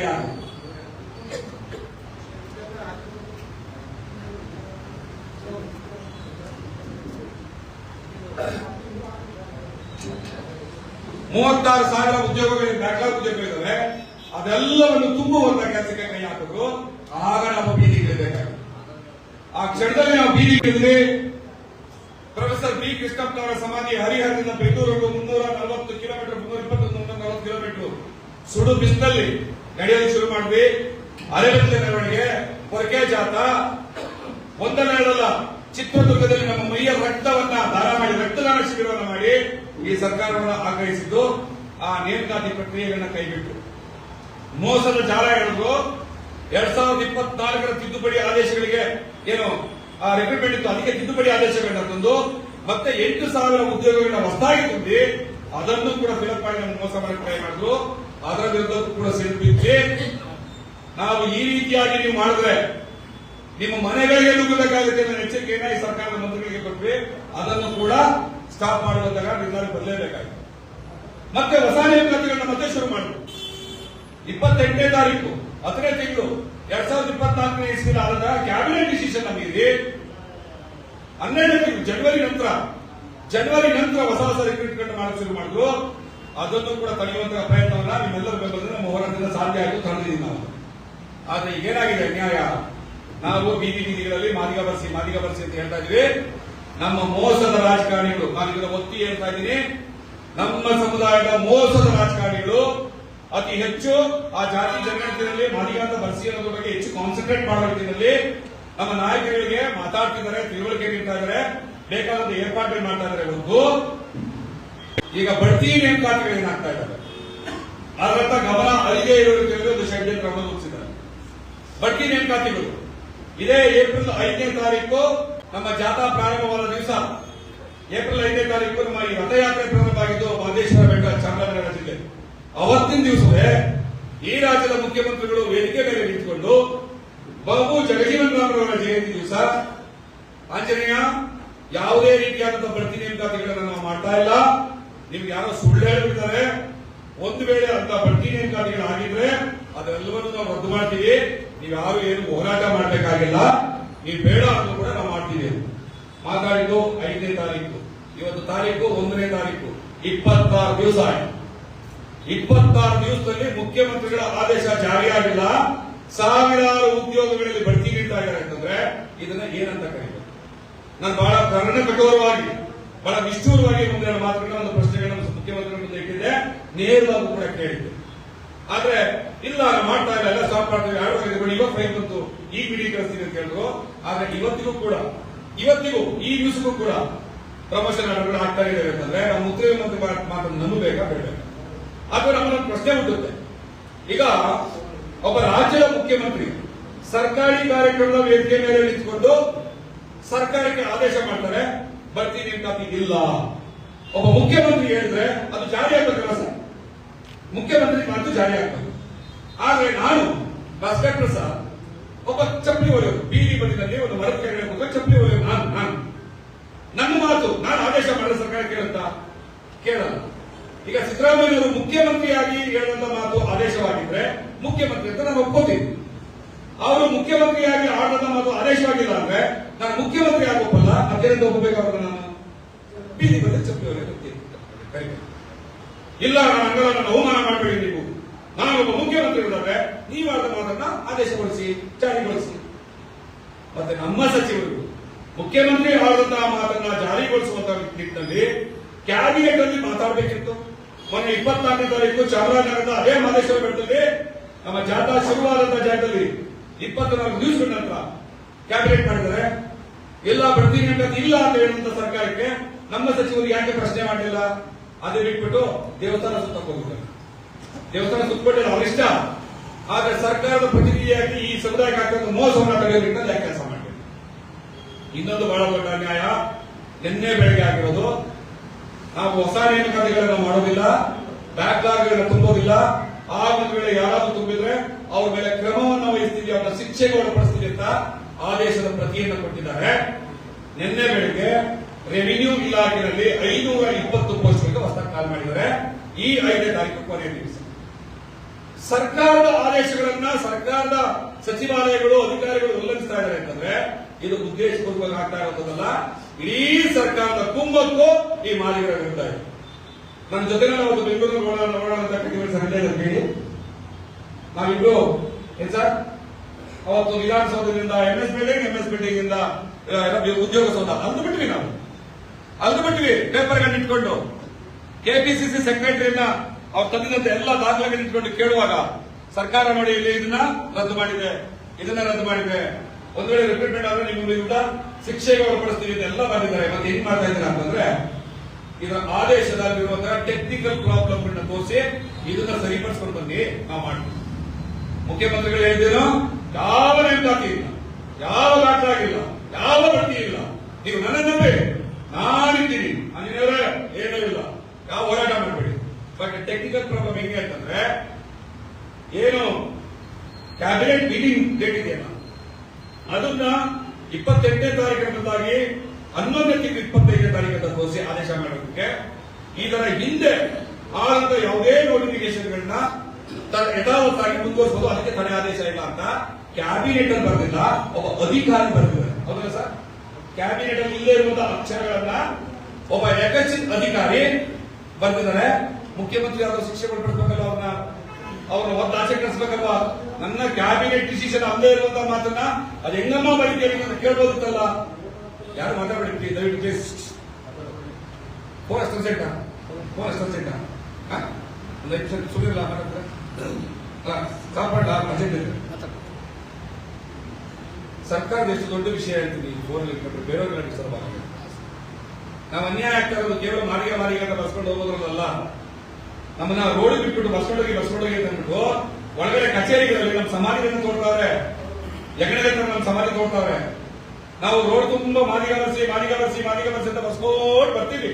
ಮೂವತ್ತಾರು ಸಾವಿರ ಉದ್ಯೋಗಗಳು ಬ್ಯಾಕ್ಲಾಗ್ ಉದ್ಯೋಗಗಳಿದ್ದಾವೆ, ಅದೆಲ್ಲವನ್ನು ತುಂಬುವಂತಹ ಕೆಲಸಕ್ಕೆ ಕೈ ಹಾಕಿದ್ರು. ಆಗ ನಮ್ಮ ಇಳಿಬೇಕಾಗುತ್ತೆ ಆ ಕ್ಷಣದಲ್ಲಿ ನಾವು ಬೀದಿಗೆ ಪ್ರೊಫೆಸರ್ ಬಿ ಕೃಷ್ಣಪ್ಪನವರ ಸಮಾಧಿ ಹರಿಹರದಿಂದ ಬೆಂಗಳೂರು ಮುನ್ನೂರ ನಲವತ್ತು ಕಿಲೋಮೀಟರ್, ಮುನ್ನೂರ ಇಪ್ಪತ್ತು ಮುನ್ನೂರ ನಲವತ್ತು ಕಿಲೋಮೀಟರ್. ಸುಡು ಬಿಸಿಲಲ್ಲಿ ನಡೆಯಲು ಶುರು ಮಾಡಿದ್ವಿ. ಅರೆಬೆತ್ತಲೆ ಮೆರವಣಿಗೆ ಪೊರಕೆ ಜಾತ. ಒಂದನೇ ಹೇಳಲ್ಲ ಚಿತ್ರದುರ್ಗದಲ್ಲಿ ನಮ್ಮ ಮೈಯ ರಕ್ತವನ್ನ ದಾರ ಮಾಡಿ, ರಕ್ತದಾನ ಶಿಬಿರವನ್ನು ಮಾಡಿ ಈ ಸರ್ಕಾರವನ್ನು ಆಗ್ರಹಿಸಿದ್ದು, ಆ ನೇಮಕಾತಿ ಪ್ರಕ್ರಿಯೆಗಳನ್ನ ಕೈಬಿಟ್ಟು ಮೋಸದ ಜಾಲ ಹೇಳಿದ್ರು. ಎರಡ್ ಸಾವಿರದ ಇಪ್ಪತ್ನಾಲ್ಕರ ತಿದ್ದುಪಡಿ ಆದೇಶಗಳಿಗೆ ಏನು, ಆ ರಿಕ್ರೂಟ್ಮೆಂಟ್ ಇತ್ತು, ಅದಕ್ಕೆ ತಿದ್ದುಪಡಿ ಆದೇಶಗಳನ್ನ ತಂದು ಮತ್ತೆ ಎಂಟು ಸಾವಿರ ಉದ್ಯೋಗಗಳನ್ನ ಹೊಸದಾಗಿ ತುಂಬಿ ಅದನ್ನು ಕೂಡ ಫಿಲಪ್ ಮಾಡಿ ನಮ್ಗೆ ಮೋಸ ಮಾಡಿ ಟ್ರೈ ಮಾಡಿದ್ರು. ಅದರ ವಿರುದ್ಧ ಕೂಡ ಸೇರಿದ್ವಿ ನಾವು ಈ ರೀತಿಯಾಗಿ ನೀವು ಮಾಡಿದ್ರೆ ನಿಮ್ಮ ಮನೆಗಳಿಗೆ ನುಗ್ಗಬೇಕಾಗುತ್ತೆ ಅನ್ನೋ ಎಚ್ಚರಿಕೆಯನ್ನ ಈ ಸರ್ಕಾರದ ಮಂತ್ರಿಗಳಿಗೆ ಕೊಟ್ವಿ, ಅದನ್ನು ಕೂಡ ಸ್ಟಾಪ್ ಮಾಡುವಂತಹ ನಿರ್ಧಾರ ಬರಲೇಬೇಕಾಗಿತ್ತು ಮತ್ತೆ ಹೊಸ ನೇಮಕಾತಿಗಳನ್ನ ಮತ್ತೆ ಶುರು ಮಾಡಿದ್ರು ಇಪ್ಪತ್ತೆಂಟನೇ ತಾರೀಕು, ಹತ್ತನೇ ತಿಂಗಳು. ಎರಡ್ ಸಾವಿರದ ಇಪ್ಪತ್ನಾಲ್ಕನೇ ಇಸ್ವಿ ಕ್ಯಾಬಿನೆಟ್ ಡಿಸಿಷನ್ ನಮಗಿದೆ ಹನ್ನೆರಡನೇ ಜನವರಿ ನಂತರ ಜನವರಿ ನಂತರ ಹೊಸ ಹೊಸ ರಿಕ್ರೂಟ್ಮೆಂಟ್ ಮಾಡಲು ಶುರು ಮಾಡಿದ್ರು. ಅದನ್ನು ಕೂಡ ತಡೆಯುವಂತಹ ಪ್ರಯತ್ನವನ್ನ ನಿಮ್ಮೆಲ್ಲರ ಬೆಂಬಲ ನಮ್ಮ ಹೋರಾಟದಿಂದ ಸಾಧ್ಯ ಆಗಿ ತಂದಿದ್ದೀವಿ ನಾವು. ಆದ್ರೆ ಏನಾಗಿದೆ ನ್ಯಾಯ ನಾವು ಬೀದಿ ಬೀದಿಗಳಲ್ಲಿ ಮಾದಿಗ ಬರ್ಸಿ ಮಾದಿಗ ಬರ್ಸಿ ಅಂತ ಹೇಳ್ತಾ ಇದೀವಿ ನಮ್ಮ ಮೋಸದ ರಾಜಕಾರಣಿಗಳು ನಾನು ಇದರ ಒತ್ತಿ ಹೇಳ್ತಾ ಇದ್ದೀನಿ. ನಮ್ಮ ಸಮುದಾಯದ ಮೋಸದ ರಾಜಕಾರಣಿಗಳು ಅತಿ ಹೆಚ್ಚು ಆ ಜಾತಿ ಜನಗಣತಿಯಲ್ಲಿ ಮಾಡಿಯಾದ ಬರ್ಸಿ ಅನ್ನೋದ್ರ ಬಗ್ಗೆ ಹೆಚ್ಚು ಕಾನ್ಸಂಟ್ರೇಟ್ ಮಾಡೋ ರೀತಿಯಲ್ಲಿ ನಮ್ಮ ನಾಯಕರಿಗೆ ಮಾತಾಡ್ತಿದ್ದಾರೆ, ತಿಳುವಳಿಕೆ ನೀಡ್ತಾ ಇದ್ದಾರೆ. ಬೇಕಾದಂತ ಏರ್ಪಾಡು ಮಾಡ್ತಾ ಇದ್ದಾರೆ ಹೊರತು ಈಗ ಬಡ್ತಿ ನೇಮಕಾತಿಗಳು ಏನಾಗ್ತಾ ಇದ್ದಾರೆ ಅದರತ್ತ ಗಮನ ಅಲ್ಲಿಗೆ ಇರೋ ಒಂದು ಷಡ್ಯಂತ್ರ ರೂಪಿಸಿದ್ದಾರೆ. ಬಡ್ತಿ ನೇಮಕಾತಿಗಳು ಇದೇ ಏಪ್ರಿಲ್ ಐದನೇ ತಾರೀಕು ನಮ್ಮ ಜಾಥಾ ಪ್ರಾರಂಭವಾದ ದಿವಸ. ಏಪ್ರಿಲ್ ಐದನೇ ತಾರೀಕು ನಮ್ಮ ಈ ರಥಯಾತ್ರೆ ಪ್ರಾರಂಭ ಆಗಿದ್ದು ಮಹದೇಶ್ವರ ಬೆಟ್ಟ ಚಾಮರಾಜನಗರ ಜಿಲ್ಲೆ. ಅವತ್ತಿನ ದಿವಸವೇ ಈ ರಾಜ್ಯದ ಮುಖ್ಯಮಂತ್ರಿಗಳು ವೇದಿಕೆ ಮೇಲೆ ನಿಂತುಕೊಂಡು ಬಾಬು ಜಗಜೀವನ್ ರಾಮರವರ ಜಯಂತಿ ದಿವಸ, ಆಂಜನೇಯ, ಯಾವುದೇ ರೀತಿಯಾದಂತಹ ಬಡ್ತಿ ನೇಮಕಾತಿಗಳನ್ನು ನಾವು ಮಾಡ್ತಾ ಇಲ್ಲ. ನಿಮ್ಗೆ ಯಾರೋ ಸುಳ್ಳು ಹೇಳಿಬಿಟ್ಟಿದ್ದಾರೆ ಒಂದು ವೇಳೆ ಅಂತ ಬಡ್ತಿ ನೇಮಕಾತಿಗಳು ಆಗಿದ್ರೆ ಅದೆಲ್ಲವನ್ನೂ ನಾವು ರದ್ದು ಮಾಡ್ತೀವಿ. ನೀವು ಯಾರು ಏನು ಹೋರಾಟ ಮಾಡಬೇಕಾಗಿಲ್ಲ. ನೀವು ಬೇಡ ಅಂತ ಕೂಡ ನಾವು ಮಾಡ್ತೀವಿ. ಮಾತಾಡಿದ್ದು ಐದನೇ ತಾರೀಕು. ಇವತ್ತು ತಾರೀಕು ಒಂದನೇ ತಾರೀಕು. ಇಪ್ಪತ್ತಾರು ದಿವಸ ಆಯ್ತು. ಇಪ್ಪತ್ತಾರು ದಿವಸದಲ್ಲಿ ಮುಖ್ಯಮಂತ್ರಿಗಳ ಆದೇಶ ಜಾರಿಯಾಗಿಲ್ಲ. ಸಾವಿರಾರು ಉದ್ಯೋಗಗಳಲ್ಲಿ ಬಡ್ತಿ ನೀಡ್ತಾ ಇದ್ದಾರೆ ಅಂತಂದ್ರೆ ಇದನ್ನ ಏನಂತ ಕರೀಬೇಕು ನಾನು ಬಹಳ ಕರ್ಣ ಬಹಳ ನಿಷ್ಠೂರವಾಗಿ ಮುಂದೆ ಮಾತುಗಳನ್ನ ಒಂದು ಪ್ರಶ್ನೆಗಳನ್ನು ಮುಖ್ಯಮಂತ್ರಿಗಳ ಮುಂದೆ ಇಟ್ಟಿದ್ದೆ. ನೇರವಾಗಿ ಕೂಡ ಕೇಳಿದ್ದೆ. ಆದ್ರೆ, ಇಲ್ಲ ಮಾಡ್ತಾ ಇಲ್ಲ, ಎಲ್ಲ ಸ್ಟಾಪ್ ಮಾಡ್ತೀವಿ ಯಾರು ಇವತ್ತು ಬಂತು, ಈ ಬಿಡಿ ಅಂತ ಹೇಳಿದ್ರು. ಆದ್ರೆ ಇವತ್ತಿಗೂ ಕೂಡ, ಇವತ್ತಿಗೂ, ಈ ದಿವಸಕ್ಕೂ ಕೂಡ ಪ್ರಮೋಷನ್ ಆಗ್ತಾ ಇದ್ದಾರೆ ಅಂತಂದ್ರೆ, ನಮ್ಮ ಮುಖ್ಯಮಂತ್ರಿ ಮಾತ್ರ ಮಾತನ್ನು ನಂಬಬೇಕಾ ಬೇಡಬೇಕಾ ಅಥವಾ ನಮ್ಮನ್ನು ಪ್ರಶ್ನೆ ಹುಟ್ಟುತ್ತೆ ಈಗ ಒಬ್ಬ ರಾಜ್ಯದ ಮುಖ್ಯಮಂತ್ರಿ ಸರ್ಕಾರಿ ಕಾರ್ಯಕ್ರಮದ ವೇದಿಕೆ ಮೇಲೆ ನಿಂತ್ಕೊಂಡು ಸರ್ಕಾರಕ್ಕೆ ಆದೇಶ ಮಾಡ್ತಾರೆ, ಬರ್ತೀನಿ ಅಂತ ಇಲ್ಲ. ಒಬ್ಬ ಮುಖ್ಯಮಂತ್ರಿ ಹೇಳಿದ್ರೆ ಅದು ಜಾರಿ ಆಗ್ಬೇಕಲ್ಲ ಸರ್? ಮುಖ್ಯಮಂತ್ರಿ ಮಾತು ಜಾರಿ ಆಗ್ಬೇಕು. ಆದ್ರೆ ನಾನು ಭಾಸ್ಕರ್ ಸರ್ ಒಬ್ಬ ಚಪ್ಪಲಿ ಒಲೆಯೋದು ಬೀದಿ ಬದಿನಲ್ಲಿ ಒಂದು ಮರದ ಕೆಳಗಡೆ ಹೋಗ ಚಪ್ಪಲಿ ಒಲೆಯೋದು ನಾನು ನಾನು. ನನ್ನ ಮಾತು, ನಾನು ಆದೇಶ ಮಾಡಿದ ಸರ್ಕಾರ ಕೇಳುತ್ತಾ ಕೇಳಲ್ಲ. ಈಗ ಸಿದ್ದರಾಮಯ್ಯ ಅವರು ಮುಖ್ಯಮಂತ್ರಿಯಾಗಿ ಹೇಳುವಂತ ಮಾತು ಆದೇಶವಾಗಿದ್ರೆ ಮುಖ್ಯಮಂತ್ರಿ ಅಂತ ನಾನು ಒಪ್ಕೋತೀನಿ. ಅವರು ಮುಖ್ಯಮಂತ್ರಿಯಾಗಿ ಆಡದ ಮಾತು ಆದೇಶವಾಗಿಲ್ಲ ಅಂದ್ರೆ ನಾನು ಮುಖ್ಯಮಂತ್ರಿ ಆಗೋಪ್ಪಲ್ಲ ಅದರಿಂದ ಒಪ್ಪಬೇಕಾದ್ರೆ ನಾನು. ಬೀದಿ ಬಂದ ಚಪ್ಪಲಿ. ಇಲ್ಲ ನಾನು ಹಂಗಲ್ಲ ಬಹುಮಾನ ಅವಮಾನ ಮಾಡಬೇಡಿ ನೀವು. ನಾನು ಒಬ್ಬ ಮುಖ್ಯಮಂತ್ರಿ ಇದ್ದಾರೆ ನೀವಾದ ಮಾತನ್ನ ಆದೇಶಗೊಳಿಸಿ, ಜಾರಿಗೊಳಿಸಿ. ಮತ್ತೆ ನಮ್ಮ ಸಚಿವರು ಮುಖ್ಯಮಂತ್ರಿ ಆದಂತಹ ಮಾತನ್ನ ಜಾರಿಗೊಳಿಸುವಂತಹ ನಿಟ್ಟಿನಲ್ಲಿ ಕ್ಯಾಬಿನೆಟ್ ಅಲ್ಲಿ ಮಾತಾಡಬೇಕಿತ್ತು. ಮೊನ್ನೆ ಇಪ್ಪತ್ನಾಲ್ಕನೇ ತಾರೀಕು ಚಾಮರಾಜನಗರದ ಅದೇ ಮಹದೇಶ್ವರ ಬೆಟ್ಟದಲ್ಲಿ ನಮ್ಮ ಜಾಥಾ ಶುರುವಾದಂತಹ ಜಾಗದಲ್ಲಿ ಇಪ್ಪತ್ನಾಲ್ಕು ನ್ಯೂಸ್ ಹತ್ರ ಕ್ಯಾಬಿನೆಟ್ ಮಾಡಿದರೆ ಎಲ್ಲ ಪ್ರತಿ ಇಲ್ಲ ಅಂತ ಹೇಳುವಂತ ಸರ್ಕಾರಕ್ಕೆ ನಮ್ಮ ಸಚಿವರು ಯಾಕೆ ಪ್ರಶ್ನೆ ಮಾಡಲಿಲ್ಲ? ಅದೇ ಬಿಟ್ಬಿಟ್ಟು ದೇವಸ್ಥಾನ ಸುತ್ತಕ್ಕೆ ದೇವಸ್ಥಾನ ಸುತ್ತಕೊಂಡಿಲ್ಲ ಅವರಿಷ್ಟ ಆದ್ರೆ ಸರ್ಕಾರದ ಪ್ರತಿನಿಧಿಯಾಗಿ ಈ ಸಮುದಾಯಕ್ಕೆ ಹಾಕಿದ ಮೋಸವನ್ನ ತಡೆಯೋದ್ರಿಂದ ಕೆಲಸ ಮಾಡಿಲ್ಲ ಇನ್ನೊಂದು ಬಹಳ ದೊಡ್ಡ ಅನ್ಯಾಯ. ನಿನ್ನೆ ಬೆಳಗ್ಗೆ ಆಗಿರೋದು ನಾವು ಹೊಸ ನೇಮಕಾತಿಗಳನ್ನ ಮಾಡೋದಿಲ್ಲ ಬ್ಯಾಕ್ಲಾಗ್ಗಳನ್ನ ತುಂಬೋದಿಲ್ಲ. ಆ ಒಂದು ವೇಳೆ ಯಾರಾದ್ರೂ ತುಂಬಿದ್ರೆ ಅವ್ರ ಮೇಲೆ ಕ್ರಮವನ್ನು ವಹಿಸ್ತೀವಿ ಅವರ ಶಿಕ್ಷೆಗೆ ಒಳಪಡಿಸ್ತೀವಿ ಅಂತ ಆದೇಶದ ಪ್ರತಿಯನ್ನು ಕೊಟ್ಟಿದ್ದಾರೆ. ನಿನ್ನೆ ಬೆಳಗ್ಗೆ ರೆವಿನ್ಯೂ ಇಲಾಖೆಯಲ್ಲಿ ಐನೂರ ಇಪ್ಪತ್ತು ಪೋಸ್ಟ್ಗಳಿಗೆ ಹೊಸ ಕಾಲ್ ಮಾಡಿದ್ದಾರೆ. ಈ ಐದನೇ ತಾರೀಕು ಕೊನೆಯ ದಿವಸ. ಸರ್ಕಾರದ ಆದೇಶಗಳನ್ನ ಸರ್ಕಾರದ ಸಚಿವಾಲಯಗಳು, ಅಧಿಕಾರಿಗಳು ಉಲ್ಲಂಘಿಸ್ತಾ ಇದ್ದಾರೆ ಅಂತಂದ್ರೆ, ಇದು ಉದ್ದೇಶಪೂರ್ವಕ ಆಗ್ತಾ ಇರೋದಲ್ಲ. ಇಡೀ ಸರ್ಕಾರದ ಕುಂಭಕ್ಕೂ ಈ ಮಾಲೀಕರ ವಿರುದ್ಧ ನನ್ನ ಜೊತೆ ನಾವು ಬೆಂಗಳೂರು ನೋಡೋಣ ಅಂತ ಕಟ್ಟಿಗೆ ಸಂಜೆ ಹೇಳಿ ನಾವಿಬ್ರು, ಏನ್ ಸರ್? ಅವತ್ತು ವಿಧಾನಸೌಧದಿಂದ M S building M S building ಇಂದ ಉದ್ಯೋಗ ಸೌಧ. ಅಂದು ಬಿಟ್ವಿ ನಾವು. ಅಂದು ಬಿಟ್ವಿ ಪೇಪರ್ ಗಳನ್ನ ಇಟ್ಕೊಂಡು. ಕೆಪಿಸಿಸಿ ಸೆಕ್ರೆಟರಿನ ಅವ್ರು ತಂದಿದಂತ ಎಲ್ಲ ದಾಖಲೆಗಳನ್ನ ಇಟ್ಕೊಂಡು ಕೇಳುವಾಗ ಸರ್ಕಾರ ನೋಡಿ ಇಲ್ಲಿ ಇದನ್ನ ರದ್ದು ಮಾಡಿದೆ, ಇದನ್ನ ರದ್ದು ಮಾಡಿದೆ. ಒಂದ್ ವೇಳೆ ರಿಕ್ರೂಟ್ಮೆಂಟ್ ಆದ್ರೆ ನಿಮ್ಮ ವಿರುದ್ಧ ಶಿಕ್ಷೆಗೆ ಒಳಪಡಿಸ್ತೀವಿ ಅಂತ ಎಲ್ಲ ಮಾಡಿದ್ದಾರೆ. ಮತ್ತೆ ಏನ್ ಮಾಡ್ತಾ ಇದ್ದೀರಾ ಅಂತಂದ್ರೆ, ಇದರ ಆದೇಶದಲ್ಲಿರುವಂತಹ ಟೆಕ್ನಿಕಲ್ ಪ್ರಾಬ್ಲಮ್ ಗಳನ್ನ ತೋರಿಸಿ ಇದನ್ನ ಸರಿಪಡಿಸ್ಕೊಂಡು ಬಂದು ನಾವು ಮಾಡ್ತೀವಿ. ಮುಖ್ಯಮಂತ್ರಿಗಳು ಹೇಳಿದ್ರು ಯಾವ ನೇಮಕಾತಿ ಇಲ್ಲ, ಯಾವ ಆಗಿಲ್ಲ, ಯಾವ ಬಡ್ಡಿ ಇಲ್ಲ. ನೀವು ನನ್ನ ನಂಬಿ, ನಾನಿದ್ದೀನಿ. ಅಂಜನೇಯವರೇ ಏನೂ ಇಲ್ಲ. ಯಾವ ಹೋರಾಟ ಮಾಡಬೇಡಿ. ಬಟ್ ಟೆಕ್ನಿಕಲ್ ಪ್ರಾಬ್ಲಮ್ ಹೆಂಗೆ ಅಂತಂದ್ರೆ, ಏನು ಕ್ಯಾಬಿನೆಟ್ ಮೀಟಿಂಗ್ ಡೇಟ್ ಇದೆಯಲ್ಲ ಅದನ್ನ ಇಪ್ಪತ್ತೆಂಟನೇ ತಾರೀಕಿನದಾಗಿ ಹನ್ನೊಂದನೇ ತಿಂಗಳು ಇಪ್ಪತ್ತೈದನೇ ತಾರೀಕಿನ ತೋರಿಸಿ ಆದೇಶ ಮಾಡೋದಕ್ಕೆ ಇದರ ಹಿಂದೆ ಆದಂತ ಯಾವುದೇ ನೋಟಿಫಿಕೇಶನ್ಗಳನ್ನ ಯಥಾವತ್ತಾಗಿ ಮುಂದುವರಿಸಬಹುದು ಅದಕ್ಕೆ ತಡೆ ಆದೇಶ ಇಲ್ಲ ಅಂತ ಕ್ಯಾಬಿನೆಟ್ ಅಲ್ಲಿ ಬರ್ತಿಲ್ಲ ಒಬ್ಬ ಅಧಿಕಾರಿ ಬರೆದಿದ್ದಾರೆ. ಹೌದಲ್ಲ ಸರ್? ಕ್ಯಾಬಿನೆಟ್ ಅಲ್ಲಿ ಇಲ್ಲೇ ಇರುವಂತಹ ಅಕ್ಷರಗಳನ್ನ ಒಬ್ಬ ಯಕಚಿತ್ ಅಧಿಕಾರಿ ಬರ್ತಿದ್ದಾರೆ ಮುಖ್ಯಮಂತ್ರಿ ಅವರು ಶಿಕ್ಷೆ ಕೊಡ್ಬೇಕಲ್ಲ ಅವ್ರನ್ನ. ಅವ್ರನ್ನ ಒತ್ತಾಸೆ ಕಳಿಸ್ಬೇಕಲ್ವಾ? ನನ್ನ ಕ್ಯಾಬಿನೆಟ್ ಡಿಸಿಷನ್ ಅಲ್ಲೇ ಇರುವಂತ ಮಾತನ್ನ ಅದು ಹೆಂಗಮ್ಮ ಅಂತ ಕೇಳ್ಬೋದಿತ್ತಲ್ಲ? ಯಾರು ಮಾತಾಡ್ಬಿಡ್ತೀವಿ ದಯವಿಟ್ಟು ಪ್ಲೀಸ್ ಫೋನ್ ಅಷ್ಟು ಸೆಂಟ ಫೋನ್ ಅಷ್ಟು ಸೆಂಟ ಒಂದು ಐದು ಸೆಂಟ್ ಸುಮ್ಮನಿಲ್ಲ ಮಾತಾಡ್ತಾರೆ? ಕಾಪಾಡ ಸರ್ಕಾರದ ಎಷ್ಟು ದೊಡ್ಡ ವಿಷಯ ಹೇಳ್ತೀನಿ ಫೋನ್ ಇಟ್ಕೊಂಡ್ರೆ ಬೇರೆಯವ್ರಿಗೆ ಡಿಸ್ಟರ್ಬ್ ನಾವು ಅನ್ಯಾಯ ಆಗ್ತಾ ಇರೋದು ಕೇವಲ ಮಾರಿಗೆ ಮಾರಿಗೆ ಅಂತ ಬಸ್ಕೊಂಡು ಹೋಗೋದ್ರಲ್ಲ ನಮ್ಮನ್ನ ರೋಡ್ ಬಿಟ್ಬಿಟ್ಟು ಬಸ್ಕೊಂಡೋಗಿ ಬಸ್ಕೊಂಡೋಗಿ ಅಂತ ಅಂದ್ಬಿಟ್ಟು ಒಳಗಡೆ ಕಚೇರಿಗಳಲ್ಲಿ ನಮ್ಮ ಸಮಾಧಿಗಳನ್ನು ತೋರ್ತಾವ್ರೆ. ಹೆಗಡೆ ನಮ್ಮ ಸಮಾಧಿ ತೋಡ್ತಾವ್ರೆ ನಾವು ರೋಡ್ ತುಂಬಾ ಮಾದಿಗ ಬರ್ಸಿ ಮಾದಿಗ ಅಂತ ಬರ್ಸ್ಕೊಂಡು ಬರ್ತೀವಿ.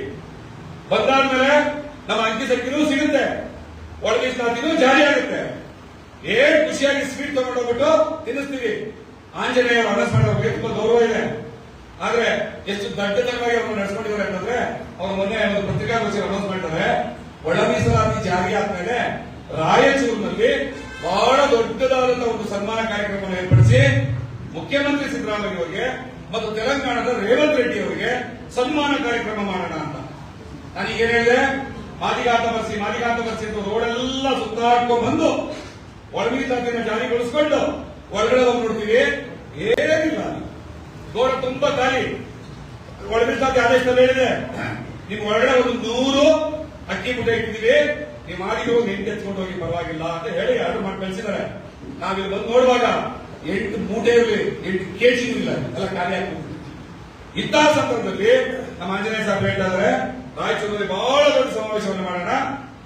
ಬಂದಾದ್ಮೇಲೆ ನಮ್ಮ ಅಂಕಿ ಸಂಖ್ಯೆನೂ ಸಿಗುತ್ತೆ. ಒಳಗೆ ಸ್ನಾತಿನೂ ಜಾರಿ ಆಗುತ್ತೆ. ಏನ್ ಖುಷಿಯಾಗಿ ಸ್ವೀಟ್ ತಗೊಂಡೋಗ್ಬಿಟ್ಟು ತಿನ್ನಿಸ್ತೀವಿ. ಆಂಜನೇಯ ಅನೌನ್ಸ್ ಮಾಡೋ ಬಗ್ಗೆ ತುಂಬಾ ಗೌರವ ಇದೆ. ಆದ್ರೆ ಎಷ್ಟು ದಡ್ಡತನವಾಗಿ ಅವ್ರನ್ನ ನಡೆಸ್ಕೊಂಡಿದ್ದಾರೆ ಅಂತಂದ್ರೆ ಅವ್ರು ಮೊನ್ನೆ ಒಂದು ಪತ್ರಿಕಾಗೋಷ್ಠಿ ಅನೌನ್ಸ್ ಮಾಡಿದ್ದಾರೆ. ಒಳ ಮೀಸಲಾತಿ ಜಾರಿ ಆದ್ಮೇಲೆ ರಾಯಚೂರಿನಲ್ಲಿ ಬಹಳ ದೊಡ್ಡದಾದಂತಹ ಒಂದು ಸನ್ಮಾನ ಕಾರ್ಯಕ್ರಮವನ್ನು ಏರ್ಪಡಿಸಿ ಮುಖ್ಯಮಂತ್ರಿ ಸಿದ್ದರಾಮಯ್ಯ ಅವರಿಗೆ ಮತ್ತು ತೆಲಂಗಾಣದ ರೇವಂತ್ ರೆಡ್ಡಿ ಅವರಿಗೆ ಸನ್ಮಾನ ಕಾರ್ಯಕ್ರಮ ಮಾಡೋಣ ಅಂತ. ನಾನು ಈಗ ಹೇಳಿದೆ? ಮಾದಿಗಾತ ಬರ್ಸಿ ಮಾದಿಗಾತ ಬರ್ಸಿ ಅಂತ ರೋಡೆಲ್ಲ ಸುತ್ತಾಡ್ಕೊಂಡು ಬಂದು ಒಳ ಮೀಸಲಾತಿಯನ್ನು ಜಾರಿಗೊಳಿಸ್ಕೊಂಡು ಹೊರಗಡೆ ಹೋಗಿ ನೋಡ್ತೀವಿ. ಏನಿಲ್ಲ. ರೋಡ್ ತುಂಬಾ ಖಾಲಿ. ಒಳ ಮೀಸಲಾತಿ ಆದೇಶದಲ್ಲಿ ಹೇಳಿದೆ. ನಿಮ್ಗೆ ಒಳಗಡೆ ಒಂದು ನೂರು ಅಕ್ಕಿ ಪುಟ ಇಟ್ಟಿದ್ದೀವಿ. ನೀವು ಮಾಡಿರೋ ನೆಂಟು ಎತ್ಕೊಂಡು ಹೋಗಿ ಪರವಾಗಿಲ್ಲ ಅಂತ ಹೇಳಿ ಯಾರು ಮಾಡಿ ಕಳಿಸಿದ್ದಾರೆ ನಾವಿಲ್ಲಿ ಬಂದು ನೋಡುವಾಗ ಎಂಟು ಮೂಟೆ ಇರಲಿ, ಎಂಟು ಕೆಜಿ ಇಲ್ಲ, ಎಲ್ಲ ಖಾಲಿ ಆಗ್ಬಿಟ್ಟು ಇಂತಹ ಸಂದರ್ಭದಲ್ಲಿ ನಮ್ಮ ಆಂಜನೇಯ ಸಾಹೇಬ್ ಹೇಳ್ತಾರೆ ರಾಯಚೂರಿನಲ್ಲಿ ಬಹಳ ದೊಡ್ಡ ಸಮಾವೇಶವನ್ನು ಮಾಡೋಣ.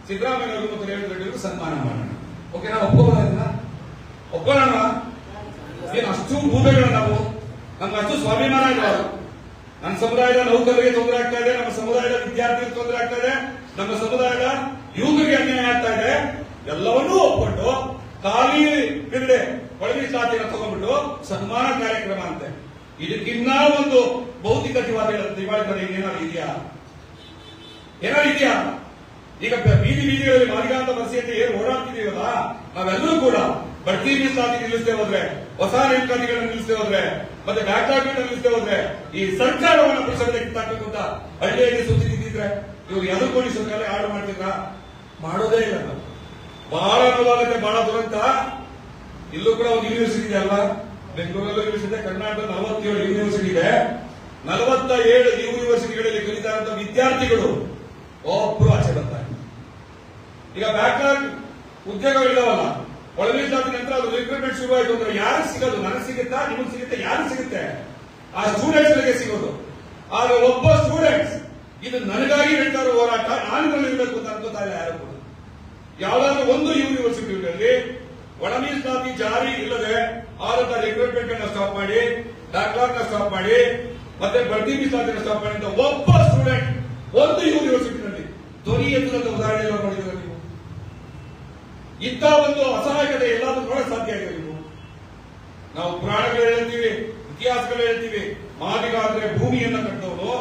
ಸಿದ್ದರಾಮಯ್ಯ ಅವರು ಮತ್ತು ರೇವಂತ್ ರೆಡ್ಡಿಗೂ ಸನ್ಮಾನ ಮಾಡೋಣ. ಓಕೆ ನಾವು ಒಪ್ಕೋಬೋದನ್ನ ಒಪ್ಕೊಳ್ಳೋಣ? ಏನು, ಅಷ್ಟು ಭೂಮಿಗಳು ನಾವು? ನಮ್ಗೆ ಅಷ್ಟು ಸ್ವಾಭಿಮಾನ ಇಲ್ಲ ನಮ್ಮ ಸಮುದಾಯದ ನೌಕರರಿಗೆ ತೊಂದರೆ ಆಗ್ತಾ ಇದೆ, ನಮ್ಮ ಸಮುದಾಯದ ವಿದ್ಯಾರ್ಥಿಗಳಿಗೆ ತೊಂದರೆ ಆಗ್ತಾ ಇದೆ, ನಮ್ಮ ಸಮುದಾಯದ ಯುವಕರಿಗೆ ಅನ್ಯಾಯ ಆಗ್ತಾ ಇದೆ, ಎಲ್ಲವನ್ನೂ ಒಪ್ಕೊಂಡು ಖಾಲಿ ಬಿರ್ಡೆ ಕೊಳವಿ ಖಾತೆಯನ್ನು ತಗೊಂಡ್ಬಿಟ್ಟು ಸನ್ಮಾನ ಕಾರ್ಯಕ್ರಮ ಅಂತೆ. ಇದಕ್ಕಿನ್ನ ಒಂದು ಭೌತಿಕ ದಿವಾಳಿ ದಿವಾಳಿತನ ಏನಾದ್ರು ಇದೆಯಾ? ಏನಾದ್ರು ಇದೆಯಾ? ಈಗ ಬೀದಿ ಬೀದಿಗಳಲ್ಲಿ ಮಾಲಿಕಾಂತ ಬಸಿಯಲ್ಲಿ ಏನು ಓಡಾಡ್ತಿದೀವಲ್ಲ ನಾವೆಲ್ಲರೂ ಕೂಡ ಬಡ್ತಿ ಮೀಸಲಾತಿ ನಿಲ್ಲಿಸದೆ ಹೋದ್ರೆ, ಹೊಸ ನೇಮಕಾತಿಗಳನ್ನು ನಿಲ್ಲಿಸದೆ ಹೋದ್ರೆ, ಮತ್ತೆ ಬ್ಯಾಕ್ಲಾಗ್ ನಿಲ್ಲಿಸದೆ ಹೋದ್ರೆ, ಈ ಸರ್ಕಾರವನ್ನು ಪ್ರಸಂಗಕ್ಕೆ ಕಿತ್ತಾಕಬೇಕು ಅಂತ ಹಳ್ಳಿಯಲ್ಲಿ ಸುತ್ತಿದ್ದಿದ್ರೆ ಇವ್ರು ಎದುರ್ಕೊಂಡು ಸರ್ಕಾರ ಆರ್ಡರ್ ಮಾಡ್ತಿದ್ರ? ಮಾಡೋದೇ ಇಲ್ಲ ಬಹಳ ನೋವಾಗುತ್ತೆ ಬಹಳ ದುರಂತ. ಇಲ್ಲೂ ಕೂಡ ಒಂದು ಯೂನಿವರ್ಸಿಟಿ ಇದೆ ಅಲ್ವಾ? ಬೆಂಗಳೂರಲ್ಲೂ ಯೂನಿವರ್ಸಿಟಿ ಇದೆ, ಕರ್ನಾಟಕದ ನಲವತ್ತೇಳು ಯೂನಿವರ್ಸಿಟಿ ಇದೆ. ನಲವತ್ತ ಏಳು ಯೂನಿವರ್ಸಿಟಿಗಳಲ್ಲಿ ಕಲಿತಾ ವಿದ್ಯಾರ್ಥಿಗಳು ಒಬ್ಬರು ಆಚೆ ಬರ್ತಾರೆ. ಈಗ ಬ್ಯಾಕ್ಲಾಗ್ ಉದ್ಯೋಗಗಳಿದಾವಲ್ಲ ಜಾತಿ ನಂತರ ಅದು ರಿಕ್ರೂಟ್ಮೆಂಟ್ ಶುರು ಅಂದ್ರೆ ಯಾರು ಸಿಗೋದು? ನನಗೆ ಸಿಗುತ್ತಾ? ನಿಮಗೆ ಸಿಗುತ್ತೆ? ಯಾರು ಸಿಗುತ್ತೆ? ಆ ಸ್ಟೂಡೆಂಟ್ಸ್ ಗಳಿಗೆ ಸಿಗೋದು. ಆದ್ರೆ ಒಬ್ಬ ಸ್ಟೂಡೆಂಟ್ಸ್ ಇದು ನನಗಾಗಿ ಹೇಳ್ತಾರೋ ಹೋರಾಟ ನಾನು ಇರಬೇಕು ಅಂತ ಅನ್ಕೋತಾ ಯಾರು ಯಾವ್ದಾದ್ರು ಒಂದು ಯೂನಿವರ್ಸಿಟಿಗಳಲ್ಲಿ ಒಳ ಮೀಸಲಾತಿ ಜಾರಿ ಇಲ್ಲದೆ ಆದಂತಹ ರಿಕ್ರೂಟ್ಮೆಂಟ್ ಅನ್ನ ಸ್ಟಾಪ್ ಮಾಡಿ ಡಾಕ್ಟರ್ನ ಸ್ಟಾಪ್ ಮಾಡಿ, ಮತ್ತೆ ಬಡ್ತಿ ಮೀಸಲಾತಿನ ಸ್ಟಾಪ್ ಮಾಡಿ ಅಂತ ಒಬ್ಬ ಸ್ಟೂಡೆಂಟ್ ಒಂದು ಯೂನಿವರ್ಸಿಟಿನಲ್ಲಿ ಧ್ವನಿ ಎತ್ತರದ ಉದಾಹರಣೆ ನೋಡಿದ್ರೆ ನೀವು? ಇಂಥ ಒಂದು ಅಸಹಾಯಕತೆ ಎಲ್ಲಾದ್ರೂ ನೋಡಕ್ ಸಾಧ್ಯ ಆಗಿದೆ ನೀವು ನಾವು ಪುರಾಣಗಳು ಹೇಳ್ತೀವಿ, ಇತಿಹಾಸಗಳು ಹೇಳ್ತೀವಿ ಮಾದಿಗಾದ್ರೆ ಭೂಮಿಯನ್ನ ಕಟ್ಟೋದು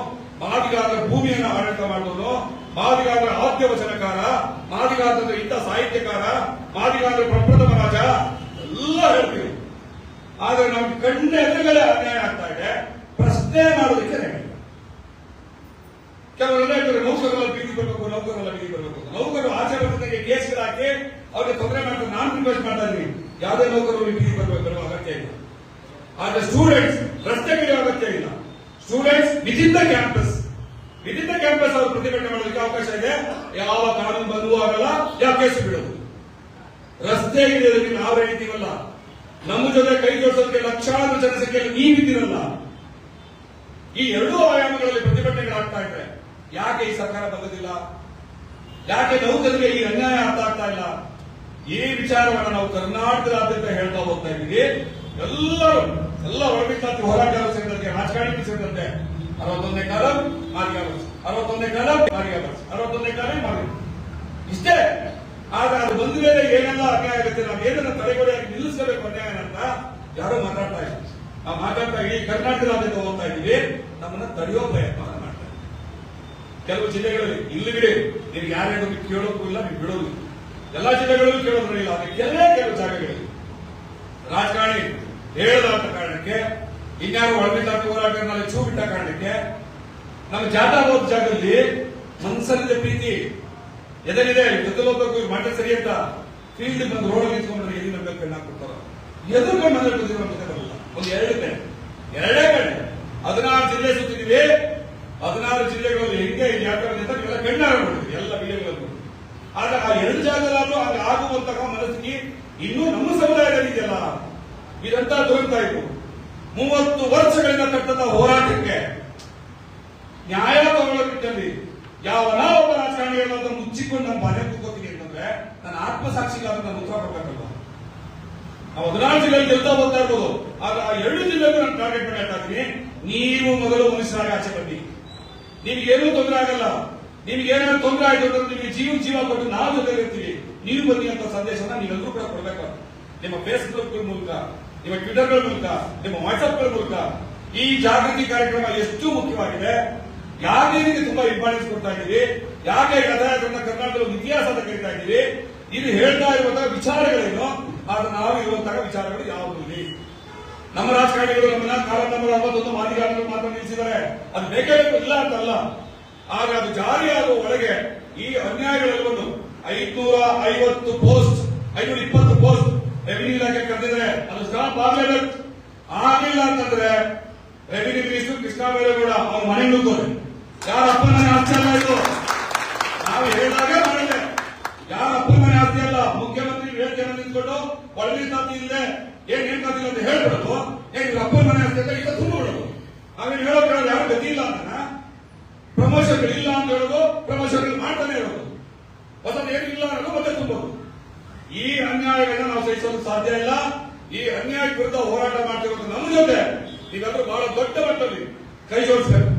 ಮಾದಿಗಾದ್ರೆ ಭೂಮಿಯನ್ನ ಆಡಳಿತ ಮಾಡೋನು ಮಾದಿಗಾದ್ರೆ ಆದ್ಯ ವಚನಕಾರ ಮಾದಿಗಾದ್ರೆ ಇಂಥ ಸಾಹಿತ್ಯಕಾರ ಮಾದಿಗಾದ್ರೆ ಪ್ರಪ್ರಥಮ ರಾಜ, ಎಲ್ಲ ಹೇಳ್ತೀವಿ. ಆದ್ರೆ ನಮ್ಗೆ ಕಣ್ಣ ಎದುರುಗಡೆ ಅನ್ಯಾಯ ಆಗ್ತಾ ಇದೆ. ಪ್ರಶ್ನೆ ಮಾಡೋದಕ್ಕೆ ರೆಡಿ ಇಲ್ಲ. ಕೆಲವರು ಹೇಳ್ತಾರೆ ನೌಕರಲ್ಲ ಬೀದಿ ಬರಬೇಕು ನೌಕರಲ್ಲ ಬೀದಿ ಬರಬೇಕು. ನೌಕರು ಆಚೆ ಬರ್ತದಂಗೆ ಕೇಸ್ಗಳು ಹಾಕಿ ಅವ್ರಿಗೆ ತೊಂದರೆ ಮಾಡ್ತಾರೆ ನಾನು ರಿಕ್ವೆಸ್ಟ್ ಮಾಡ್ತಾ ಇದ್ದೀನಿ. ಯಾವುದೇ ನೌಕರರು ಬೀದಿ ಬರಬೇಕು ಬರುವ ಅಗತ್ಯ ಇಲ್ಲ. ಆದ್ರೆ ಸ್ಟೂಡೆಂಟ್ಸ್ ರಸ್ತೆಗಿಳಿಯೋ ಅಗತ್ಯ ಇಲ್ಲ. Students within the campus within the campus ಅವರು ಪ್ರತಿಭಟನೆ ಮಾಡೋದಕ್ಕೆ ಅವಕಾಶ ಇದೆ. ಯಾವ ಕಾನೂನು ಬಂದೂ ಆಗಲ್ಲ. ಯಾವ ಕೇಸು ಬಿಡೋದು? ರಸ್ತೆ ಇಳಿಯೋದಕ್ಕೆ ನಾವು ಹೇಳ್ತೀವಲ್ಲ, ನಮ್ಮ ಜೊತೆ ಕೈ ಜೋಡಿಸೋದಕ್ಕೆ ಲಕ್ಷಾಂತರ ಜನಸಂಖ್ಯೆಯಲ್ಲಿ ನೀವಿದ್ದೀರಲ್ಲ. ಈ ಎರಡೂ ಆಯಾಮಗಳಲ್ಲಿ ಪ್ರತಿಭಟನೆಗಳಾಗ್ತಾ ಇದ್ರೆ ಯಾಕೆ ಈ ಸರ್ಕಾರ ಬರೋದಿಲ್ಲ ಯಾಕೆ ನೌಕರರಿಗೆ ಈ ಅನ್ಯಾಯ ಅರ್ಥ ಆಗ್ತಾ ಇಲ್ಲ? ಈ ವಿಚಾರವನ್ನು ನಾವು ಕರ್ನಾಟಕದಾದ್ಯಂತ ಹೇಳ್ತಾ ಹೋಗ್ತಾ ಇದ್ದೀವಿ. ಎಲ್ಲರೂ, ಎಲ್ಲ ಒಳಮಿಸಾತಿ ಹೋರಾಟಗಾರರು ಸೇರಿದಂತೆ ರಾಜಕಾರಣಿಗಳು ಸೇರಿದಂತೆ ಅರವತ್ತೊಂದನೇ ಕಾಲಂ, ಮಾರ್ಗ ಅರವತ್ತೊಂದನೇ ಕಾಲಂ, ಮಾರ್ಗ ಅರವತ್ತೊಂದನೇ ಕಾಲಂ, ಮಾರ್ಗ ಇಷ್ಟೇ. ಆಗ ಅದು ಬಂದ ಮೇಲೆ ಏನೆಲ್ಲ ಅನ್ಯಾಯ ಆಗುತ್ತೆ, ನಾವು ಏನನ್ನ ತಡೆಗೋಡೆಯಾಗಿ ನಿಲ್ಲಿಸಬೇಕು ಅನ್ಯಾಯ ಅಂತ ಯಾರು ಮಾತಾಡ್ತಾ ಇದ್ದೀವಿ ಆ ಮಾತಾಡ್ತಾ ಇಡೀ ಕರ್ನಾಟಕದಾದ್ಯಂತ ಹೋಗ್ತಾ ಇದ್ದೀವಿ, ನಮ್ಮನ್ನ ತಡೆಯೋ ಪ್ರಯತ್ನ ಮಾಡ್ತಾ. ಕೆಲವು ಜಿಲ್ಲೆಗಳಲ್ಲಿ, ಇಲ್ಲಿ ಬಿಡಿ, ನೀವು ಯಾರ್ಯಾರು ಕೇಳೋಕ್ಕೂ ಇಲ್ಲ, ನೀವು ಬಿಡೋದು ಇಲ್ಲ. ಎಲ್ಲಾ ಜಿಲ್ಲೆಗಳಲ್ಲೂ ಕೇಳೋದು ಇಲ್ಲ. ಆದ್ರೆ ಕೆಲವೇ ಕೆಲವು ಜಾಗಗಳಲ್ಲಿ ರಾಜಕಾರಣಿ ಹೇಳದಂತ ಕಾರಣಕ್ಕೆ ಇನ್ಯಾರು ಒಳಬಿದ್ದಾಟ ಹೋರಾಟಗಳಲ್ಲಿ ಚೂ ಬಿಟ್ಟ ಕಾರಣಕ್ಕೆ? ನಮ್ಮ ಜಾಥಾ ಹೋದ ಜಾಗದಲ್ಲಿ ಮನಸ್ಸಲ್ಲಿದೆ ಪ್ರೀತಿ ಜೊತೆ ಹೋಗ್ಬೇಕು ಮಾಟ ಸರಿ ಅಂತ ಫೀಲ್ಡ್ ಬಂದು ರೋಡ್ ನಿಂತ್ಕೊಂಡ್ರೆ ಎಲ್ಲಿ ನಮ್ಗೆ ಕಣ್ಣು ಹಾಕೊಡ್ತಾರ ಎದುರ್ಕೊಂಡು ಮನೇಲಿ ಬಂದಿರೋ ನಮ್ಮ ಜೊತೆ ಬರಲ್ಲ ಒಂದು ಎರಡು ಕಡೆ ಎರಡೇ ಕಡೆ ಹದಿನಾರು ಜಿಲ್ಲೆ ಸುತ್ತಿದೀವಿ. ಹದಿನಾರು ಜಿಲ್ಲೆಗಳಲ್ಲಿ ಹೆಂಗೆ ಯಾಕಂದ್ರೆ ಅಂತ ನೀವೆಲ್ಲ ಕಣ್ಣಾರ ನೋಡಿದ್ವಿ ಎಲ್ಲ ವಿಡಿಯೋಗಳನ್ನು ಆದ್ರೆ ಆ ಎರಡು ಜಾಗದಲ್ಲೂ ಅಲ್ಲಿ ಆಗುವಂತಹ ಮನಸ್ಸಿಗೆ ಇನ್ನೂ ನಮ್ಮ ಸಮುದಾಯದಲ್ಲಿ ಇದೆಯಲ್ಲ ಇದಂತ ದುರಂತ ಇದು ಮೂವತ್ತು ವರ್ಷಗಳಿಂದ ಕಟ್ಟದ ಹೋರಾಟಕ್ಕೆ ನ್ಯಾಯ ತಗೊಳ್ಳೋ ಯಾವನ ಒಬ್ಬ ರಾಜಕಾರಣಿಗಳನ್ನ ಮುಚ್ಚಿಕೊಂಡು ನಮ್ಮ ಮನೆ ಕೂತ್ಕೋತೀನಿ ಅಂತಂದ್ರೆ ನನ್ನ ಆತ್ಮಸಾಕ್ಷಿಗಾದ ನಾನು ಉತ್ತರ ಕೊಡ್ಬೇಕಲ್ವ ನಾವು ಹದಿನಾರು ಜಿಲ್ಲೆಯಲ್ಲಿ ಗೆಲ್ತಾ ಬರ್ತಾ ಇರ್ಬೋದು. ಆದ್ರೆ ಆ ಎರಡು ಜಿಲ್ಲೆಗೂ ನಾನು ಟಾರ್ಗೆಟ್ ಮಾಡಿ ಹೇಳ್ತಾ ಇದ್ದೀನಿ. ನೀವು ಮೊದಲು ಮನುಷ್ಯರಾಗಿ ಆಚೆ ಬನ್ನಿ. ನಿಮ್ಗೇನೂ ತೊಂದರೆ ಆಗಲ್ಲ. ನಿಮ್ಗೆ ಏನಾದ್ರು ತೊಂದರೆ ಆಯ್ತು ಅಂದ್ರೆ ನಿಮಗೆ ಜೀವ ಜೀವ ಕೊಟ್ಟು ನಾವು ಜೊತೆ ಇರ್ತೀವಿ ನೀವು ಬನ್ನಿ ಅಂತ ಸಂದೇಶನ ನೀವೆಲ್ಲರೂ ಕೂಡ ಕೊಡ್ಬೇಕು. ನಿಮ್ಮ ಫೇಸ್ಬುಕ್ ಮೂಲಕ. ನಿಮ್ಮ ಟ್ವಿಟರ್ಗಳ ಮೂಲಕ, ನಿಮ್ಮ ವಾಟ್ಸ್ಆಪ್ಗಳ ಮೂಲಕ ಈ ಜಾಗೃತಿ ಕಾರ್ಯಕ್ರಮ ಎಷ್ಟು ಮುಖ್ಯವಾಗಿದೆ, ಯಾರಿಗೆ ತುಂಬಾ ಇಂಪಾರ್ಟೆನ್ಸ್ ಕೊಡ್ತಾ ಇದ್ದೀರಿ, ಯಾಕೆ ಅದನ್ನ ಕರ್ನಾಟಕದ ಒಂದು ಇತಿಹಾಸ ಅಂತ ಕರಿತಾ ಇದ್ದೀರಿ, ಇದು ಹೇಳ್ತಾ ಇರುವಂತಹ ವಿಚಾರಗಳೇನು ಆದ್ರೆ ನಾವು ಇರುವಂತಹ ವಿಚಾರಗಳು ಯಾವುದು ಇಲ್ಲಿ ನಮ್ಮ ರಾಜಕಾರಣಿಗಳು ನಮ್ಮನ್ನ ಕಾಲ ನಂಬರ್ ಅರವತ್ತೊಂದು ಮಾದಿಗಾರರು ಮಾತ್ರ ನಿಲ್ಲಿಸಿದ್ದಾರೆ. ಅದು ಬೇಕೇ ಬೇಕು, ಇಲ್ಲ ಅಂತಲ್ಲ. ಆದ್ರೆ ಅದು ಜಾರಿಯಾದ ಒಳಗೆ ಈ ಅನ್ಯಾಯಗಳೆಲ್ಲವನ್ನು ಐದ್ನೂರ ಐವತ್ತು ಪೋಸ್ಟ್ ಐನೂರ ಇಪ್ಪತ್ತು ಪೋಸ್ಟ್ ರೆವಿನ್ಯೂ ಇಲಾಖೆ ಕರೆದಿದ್ರೆ ಅದು ಸ್ಟಾಪ್ ಆಗ್ಲೇಬೇಕು. ಆಗಲಿಲ್ಲ ಅಂತಂದ್ರೆ ರೆವಿನ್ಯೂ ಮಿನಿಸ್ಟರ್ ಕೃಷ್ಣ ಬೈರೇಗೌಡ ಅವ್ರ ಮನೆ ನುಗ್ಗೋದು. ಯಾರ ಅಪ್ಪ ಮನೆ ಆಸ್ತಿ ಅಲ್ಲ ಇದು? ನಾವು ಹೇಳಿದಾಗ ಮಾಡಿದೆ. ಯಾರ ಅಪ್ಪ ಮನೆ ಆಸ್ತಿ ಅಲ್ಲ? ಮುಖ್ಯಮಂತ್ರಿ ವೇದಿಕೆಯನ್ನು ನಿಂತ್ಕೊಂಡು ಒಳಗಿನ ಖಾತೆ ಇಲ್ಲದೆ ಏನ್ ಏನ್ ಖಾತೆ ಅಂತ ಹೇಳ್ಬಿಡೋದು. ಏನ್ ಅಪ್ಪ ಮನೆ ಆಸ್ತಿ ಅಂತ ಈಗ ತುಂಬ ಬಿಡೋದು ನಾವೇನು ಕೇಳೋದು ಯಾರು ಗತಿ ಇಲ್ಲ ಅಂತ ಪ್ರಮೋಷನ್ ಇಲ್ಲ ಅಂತ ಹೇಳೋದು ಪ್ರಮೋಷನ್ ಮಾಡ್ತಾನೆ ಇರೋದು. ಹೊಸದು ಏನಿಲ್ಲ ಅನ್ನೋದು ಮತ್ತೆ ತುಂಬೋದು. ಸಹಿಸಲು ಸಾಧ್ಯ ಇಲ್ಲ. ಈ ಅನ್ಯಾಯ ವಿರುದ್ಧ ಹೋರಾಟ ಮಾಡ್ತಿರೋದು ನಮ್ಮ ಜೊತೆ ನೀವೆಲ್ಲರೂ ಬಹಳ ದೊಡ್ಡ ಮಟ್ಟದಲ್ಲಿ ಕೈ ಜೋಡಿಸಬೇಕು.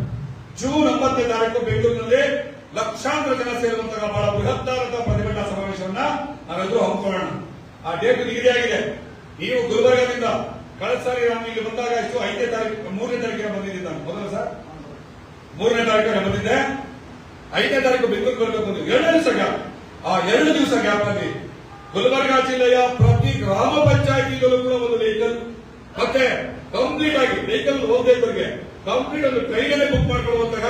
ಜೂನ್ ಒಂಬತ್ತನೇ ತಾರೀಕು ಬೆಂಗಳೂರಿನಲ್ಲಿ ಲಕ್ಷಾಂತರ ಜನ ಸೇರುವಂತಹ ಬಹಳ ಬೃಹತ್ತಾದಂತಹ ಪ್ರತಿಭಟನಾ ಸಮಾವೇಶವನ್ನ ನಾವೆಲ್ಲರೂ ಹಮ್ಮಿಕೊಳ್ಳೋಣ. ಆ ಡೇಟ್ ನಿಗದಿಯಾಗಿದೆ. ನೀವು ಗುಲ್ಬರ್ಗದಿಂದ ಕಳೆದ ಸಾರಿ ನಾನು ಇಲ್ಲಿ ಬಂದಾಗ ಎಷ್ಟು ಐದನೇ ತಾರೀಕು, ಮೂರನೇ ತಾರೀಕಿನ ಬಂದಿದ್ದೀನಿ ನಾನು. ಮೊದಲ ಸರ್? ಮೂರನೇ ತಾರೀಕು ಬಂದಿದ್ದೆ ಐದನೇ ತಾರೀಕು ಬೆಂಗಳೂರು ಬರಬೇಕು ಎರಡನೇ ದಿವಸ ಗ್ಯಾಪ್ ಆ ಎರಡು ದಿವಸ ಗ್ಯಾಪ್ ಅಲ್ಲಿ ಗುಲ್ಬರ್ಗಾ ಜಿಲ್ಲೆಯ ಪ್ರತಿ ಗ್ರಾಮ ಪಂಚಾಯಿತಿಗಳು ಕೂಡ ಒಂದು ವೆಹಿಕಲ್, ಮತ್ತೆ ಕಂಪ್ಲೀಟ್ ಆಗಿ ವೆಹಿಕಲ್ ಹೋಗ್ಬೇಕವರಿಗೆ ಕಂಪ್ಲೀಟ್ ಒಂದು ಟ್ರೈನ್ ಅಲ್ಲೇ ಬುಕ್ ಮಾಡ್ಕೊಳ್ಳುವಂತಹ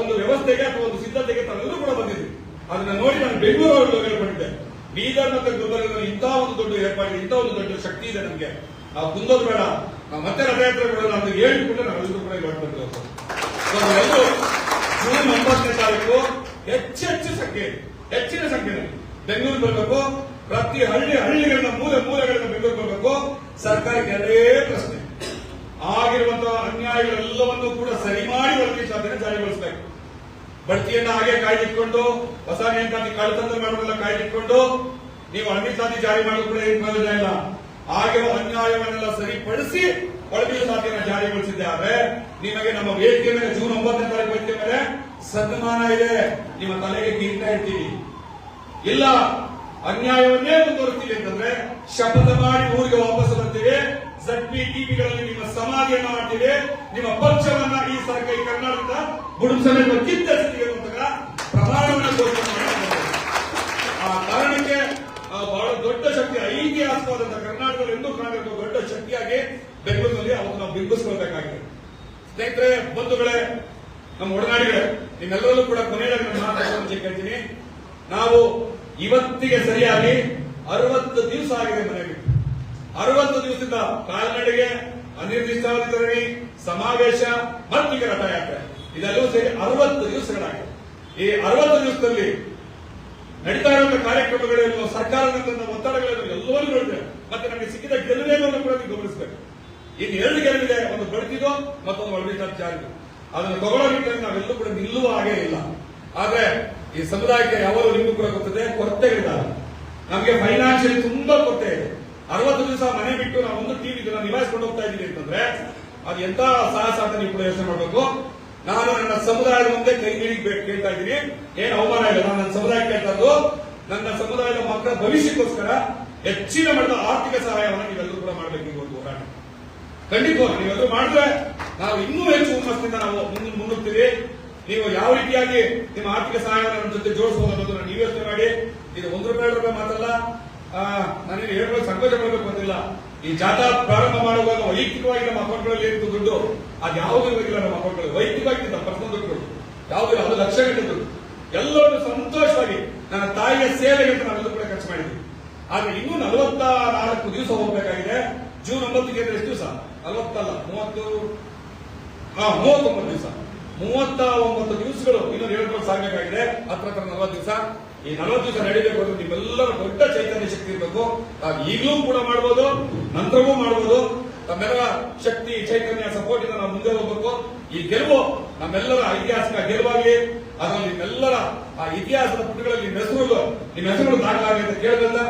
ಒಂದು ವ್ಯವಸ್ಥೆಗೆ ಅಥವಾ ಒಂದು ಸಿದ್ಧತೆಗೆ ತಾವೆಲ್ಲರೂ ಕೂಡ ಬಂದಿದ್ವಿ ಅದನ್ನ ನೋಡಿ ನಾನು ಬೆಂಗಳೂರು ಹೇಳ್ಕೊಂಡಿದ್ದೆ ಬೀದರ್ ಮತ್ತೆ ಗುಲ್ಬರ್ಗದಲ್ಲಿ ಇಂತಹ ಒಂದು ದೊಡ್ಡ ಏರ್ಪಾಡಿದೆ ಇಂತಹ ಒಂದು ದೊಡ್ಡ ಶಕ್ತಿ ಇದೆ ನಮಗೆ. ನಾವು ಕುಂದೋದು ಬೇಡ, ನಾವು ಮತ್ತೆ ರಥಯಾತ್ರೆ ಬೇಡ ಅಂತ ಹೇಳಿಕೊಂಡು ನಾವೆಲ್ಲರೂ ಕೂಡ ಮಾಡ್ಕೊಂಡು ಜೂನ್ ಒಂಬತ್ತನೇ ತಾರೀಕು ಹೆಚ್ಚೆಚ್ಚು ಸಂಖ್ಯೆ ಹೆಚ್ಚಿನ ಸಂಖ್ಯೆ ಬೆಂಗಳೂರು ಬರಬೇಕು. ಪ್ರತಿ ಹಳ್ಳಿ ಹಳ್ಳಿಗಳನ್ನ ಮೂಲೆ ಮೂಲೆಗಳನ್ನ ಬೆಂಬಲಿಸಬೇಕು ಸರ್ಕಾರಕ್ಕೆ ಎರಡೇ ಪ್ರಶ್ನೆ. ಆಗಿರುವಂತಹ ಅನ್ಯಾಯಗಳೆಲ್ಲವನ್ನೂ ಕೂಡ ಸರಿ ಮಾಡಿ ವರದಿ ಸಾಧನೆ ಜಾರಿಗೊಳಿಸಬೇಕು ಬಡ್ತಿಯನ್ನ ಹಾಗೆ ಕಾಯ್ದಿಟ್ಕೊಂಡು, ಹೊಸ ನೇಮಕಾತಿ ಕಳ್ಳತನ ಮಾಡೋದೆಲ್ಲ ಕಾಯ್ದಿಟ್ಕೊಂಡು, ನೀವು ಅನ್ಯಸಾತಿ ಜಾರಿ ಮಾಡೋದು ಕೂಡ ಏನು ಪ್ರಯೋಜನ ಇಲ್ಲ. ಆಗಿರುವ ಅನ್ಯಾಯವನ್ನೆಲ್ಲ ಸರಿಪಡಿಸಿ ಒಳಗಿನ ಸಾಧ್ಯನ ಜಾರಿಗೊಳಿಸಿದ್ದೆ ಆದ್ರೆ, ನಿಮಗೆ ನಮ್ಮ ವೇದಿಕೆ ಮೇಲೆ, ಜೂನ್ ಒಂಬತ್ತನೇ ತಾರೀಕು ವೇದಿಕೆ ಮೇಲೆ ಸನ್ಮಾನ ಇದೆ. ನಿಮ್ಮ ತಲೆಗೆ ಕಿರೀಟ ಇರ್ತೀವಿ ಇಲ್ಲ ಅನ್ಯಾಯವನ್ನೇ ಮುಂದುವರಿಸ್ತೀವಿ ಅಂತಂದ್ರೆ ಶಪಥ ಮಾಡಿ ಊರಿಗೆ ವಾಪಸ್ ಬರ್ತೀವಿ ಜಡ್ಪಿ ಟಿವಿಗಳಲ್ಲಿ ನಿಮ್ಮ ಸಮಾಧಿಯನ್ನ ಮಾಡ್ತೀವಿ ನಿಮ್ಮ ಪಕ್ಷವನ್ನ ಈ ಸರ್ಕಾರ ಈ ಕರ್ನಾಟಕದ ಬುಡುಸಮೇತ ಕಿತ್ತೆಸ್ತೀವಿ ಪ್ರಮಾಣವನ್ನು ಘೋಷಣೆ ಆ ಕಾರಣಕ್ಕೆ ಬಹಳ ದೊಡ್ಡ ಶಕ್ತಿ ಐತಿಹಾಸಿಕವಾದಂತಹ ಕರ್ನಾಟಕದಲ್ಲಿ ಎಂದೂ ಕಾಣಬೇಕು ದೊಡ್ಡ ಶಕ್ತಿಯಾಗಿ ಬೆಂಗಳೂರಿನಲ್ಲಿ ಅವತ್ತು ನಾವು ಬಿಂಬಿಸ್ಕೊಳ್ಬೇಕಾಗಿದೆ. ಸ್ನೇಹಿತರೆ, ಬಂಧುಗಳೇ, ನಮ್ಮ ಒಡನಾಡಿಗಳೇ, ನಿಮ್ಮೆಲ್ಲರಲ್ಲೂ ಕೂಡ ನನ್ನ ಮಾತಾಡೋದಕ್ಕೆ ಕೇಳ್ತೀನಿ. ನಾವು ಇವತ್ತಿಗೆ ಸರಿಯಾಗಿ ಅರವತ್ತು ದಿವಸ ಆಗಿದೆ ಮನೆ ಬಿಟ್ಟು. ಅರವತ್ತು ದಿವಸದಿಂದ ಕಾಲ್ನಡಿಗೆ, ಅನಿರ್ದಿಷ್ಟಾವಧಿ ಧರಣಿ ಸಮಾವೇಶ, ಮತ್ತೀಗ ರಥಯಾತ್ರೆ. ಇದೆಲ್ಲವೂ ಸೇರಿ ಅರವತ್ತು ದಿವಸಗಳಾಗಿದೆ. ಈ ಅರವತ್ತು ದಿವಸದಲ್ಲಿ ನಡೀತಾ ಇರುವಂತಹ ಕಾರ್ಯಕ್ರಮಗಳೇನು ಸರ್ಕಾರದಿಂದ ಒತ್ತಡಗಳೇನು ಎಲ್ಲವನ್ನೂ ನೋಡಿದೆ ಮತ್ತೆ ನಮಗೆ ಸಿಕ್ಕಿದ ಗೆಲುವೇನು ಕೂಡ ಗಮನಿಸಬೇಕು. ಇನ್ನು ಎರಡು ಗೆಲುವಿದೆ, ಒಂದು ಬಡ್ತಿದು ಮತ್ತೊಂದು ಒಳಗಿನ ಜಾರಿದು ಅದನ್ನು ತಗೊಳ್ಳೋ ನಾವೆಲ್ಲೂ ಕೂಡ ನಿಲ್ಲುವ ಹಾಗೆ ಇಲ್ಲ. ಆದ್ರೆ ಈ ಸಮುದಾಯಕ್ಕೆ ಯಾವಾಗಲೂ ನಿಮಗೂ ಕೂಡ ಕೊರತೆ ಕೊರತೆಗಳಿದ್ದಾವೆ ನಮಗೆ ಫೈನಾನ್ಷಿಯಲ್ ತುಂಬಾ ಕೊರತೆ ಇದೆ. ಅರವತ್ತು ದಿವಸ ಮನೆ ಬಿಟ್ಟು ನಾವು ಒಂದು ಟಿವಿ ಇದನ್ನ ನಿಭಾಯಿಸ್ಕೊಂಡು ಹೋಗ್ತಾ ಇದ್ದೀವಿ ಅಂತಂದ್ರೆ, ಅದು ಎಂತ ಸಾಹಸ ಅಂತ ನೀವು ಕೂಡ ಯೋಚನೆ ಮಾಡಬೇಕು. ನಾನು ನನ್ನ ಸಮುದಾಯದ ಮುಂದೆ ಕೈ ಬೇಕು ಕೇಳ್ತಾ ಇದ್ದೀನಿ. ಏನು ಅವಮಾನ ಇಲ್ಲ, ನಾನು ನನ್ನ ಸಮುದಾಯ ಕೇಳ್ತಾ ನನ್ನ ಸಮುದಾಯದ ಮಕ್ಕಳ ಭವಿಷ್ಯಕ್ಕೋಸ್ಕರ ಹೆಚ್ಚಿನ ಮಟ್ಟದ ಆರ್ಥಿಕ ಸಹಾಯವನ್ನು ನೀವೆಲ್ಲರೂ ಕೂಡ ಮಾಡಬೇಕು ಈ ಒಂದು ಹೋರಾಟ. ಖಂಡಿತವಾಗಿ ನೀವೆಲ್ಲರೂ ಮಾಡಿದ್ರೆ ನಾವು ಇನ್ನೂ ಹೆಚ್ಚು ಹುಮ್ಮಸ್ಸಿಂದ ನಾವು ಮುಂದೆ ಮುನ್ನುಗ್ತೀವಿ ನೀವು ಯಾವ ರೀತಿಯಾಗಿ ನಿಮ್ಮ ಆರ್ಥಿಕ ಸಹಾಯವನ್ನು ನಮ್ಮ ಜೊತೆ ಜೋಡಿಸಬಹುದು ನೀವು ಯೋಚನೆ ಮಾಡಿ. ಇದು ಒಂದು ರೂಪಾಯಿ ಎರಡು ರೂಪಾಯಿ ಮಾತಲ್ಲ ನಾನೇನು ಹೇಳ್ಬೇಕು ಸಂಕೋಚ ಮಾಡಬೇಕು ಅಂತಿಲ್ಲ ಈ ಜಾಥಾ ಪ್ರಾರಂಭ ಮಾಡುವಾಗ ವೈಯಕ್ತಿಕವಾಗಿ ನಮ್ಮ ಅಕೌಂಟ್ಗಳಲ್ಲಿ ಏನು ದುಡ್ಡು ಅದು ಯಾವುದೂ ಇರಬೇಕಿಲ್ಲ ನಮ್ಮ ಅಕೌಂಟ್ಗಳು ವೈಯಕ್ತಿಕವಾಗಿ ನಮ್ಮ ಪರ್ಸನಲ್ ದುಡ್ಡು ಯಾವುದು ಇಲ್ಲ, ಅದು ಲಕ್ಷ ಗಂಟೆ ದುಡ್ಡು. ಎಲ್ಲರೂ ಸಂತೋಷವಾಗಿ ನನ್ನ ತಾಯಿಯ ಸೇವೆಗೆ ಅಂತ ನಾವೆಲ್ಲರೂ ಕೂಡ ಖರ್ಚು ಮಾಡಿದ್ವಿ. ಆದ್ರೆ ಇನ್ನೂ ನಲವತ್ತ ನಾಲ್ಕು ದಿವಸ ಹೋಗಬೇಕಾಗಿದೆ. ಜೂನ್ ಒಂಬತ್ತಿಗೆ ಎಷ್ಟು ದಿವಸ? ನಲವತ್ತಲ್ಲ ಮೂವತ್ತು? ಹಾ ಮೂವತ್ತೊಂಬತ್ತು ದಿವಸ. ಮೂವತ್ತ ಒಂಬತ್ತು ದಿವಸಗಳು ಇನ್ನೊಂದು ಏಳು ವರ್ಷ ಆಗಬೇಕಾಗಿದೆ. ಹತ್ರ ಹತ್ರ ನಲವತ್ತು ದಿವಸ. ಈ ನಲವತ್ತು ದಿವಸ ನಡೀಬೇಕು ಅಂದ್ರೆ ನಿಮ್ಮೆಲ್ಲರ ದೊಡ್ಡ ಚೈತನ್ಯ ಶಕ್ತಿ ಇರಬೇಕು. ತಾವು ಈಗಲೂ ಕೂಡ ಮಾಡ್ಬೋದು, ನಂತರವೂ ಮಾಡ್ಬೋದು. ತಮ್ಮೆಲ್ಲರ ಶಕ್ತಿ, ಚೈತನ್ಯ ಸಪೋರ್ಟ್ ಇಂದ ನಾವು ಮುಂದೆ ಹೋಗ್ಬೇಕು. ಈ ಗೆಲುವು ನಮ್ಮೆಲ್ಲರ ಐತಿಹಾಸಿಕ ಗೆಲುವಾಗಲಿ. ಅದರಲ್ಲಿ ನಿಮ್ಮೆಲ್ಲರ ಆ ಇತಿಹಾಸದ ಪುಟಗಳಲ್ಲಿ ನಿಮ್ಮ ಹೆಸರುಗಳು ನಿಮ್ಮ ಹೆಸರುಗಳು ದಾಖಲಾಗಲಿ ಅಂತ ಕೇಳೋದಲ್ಲ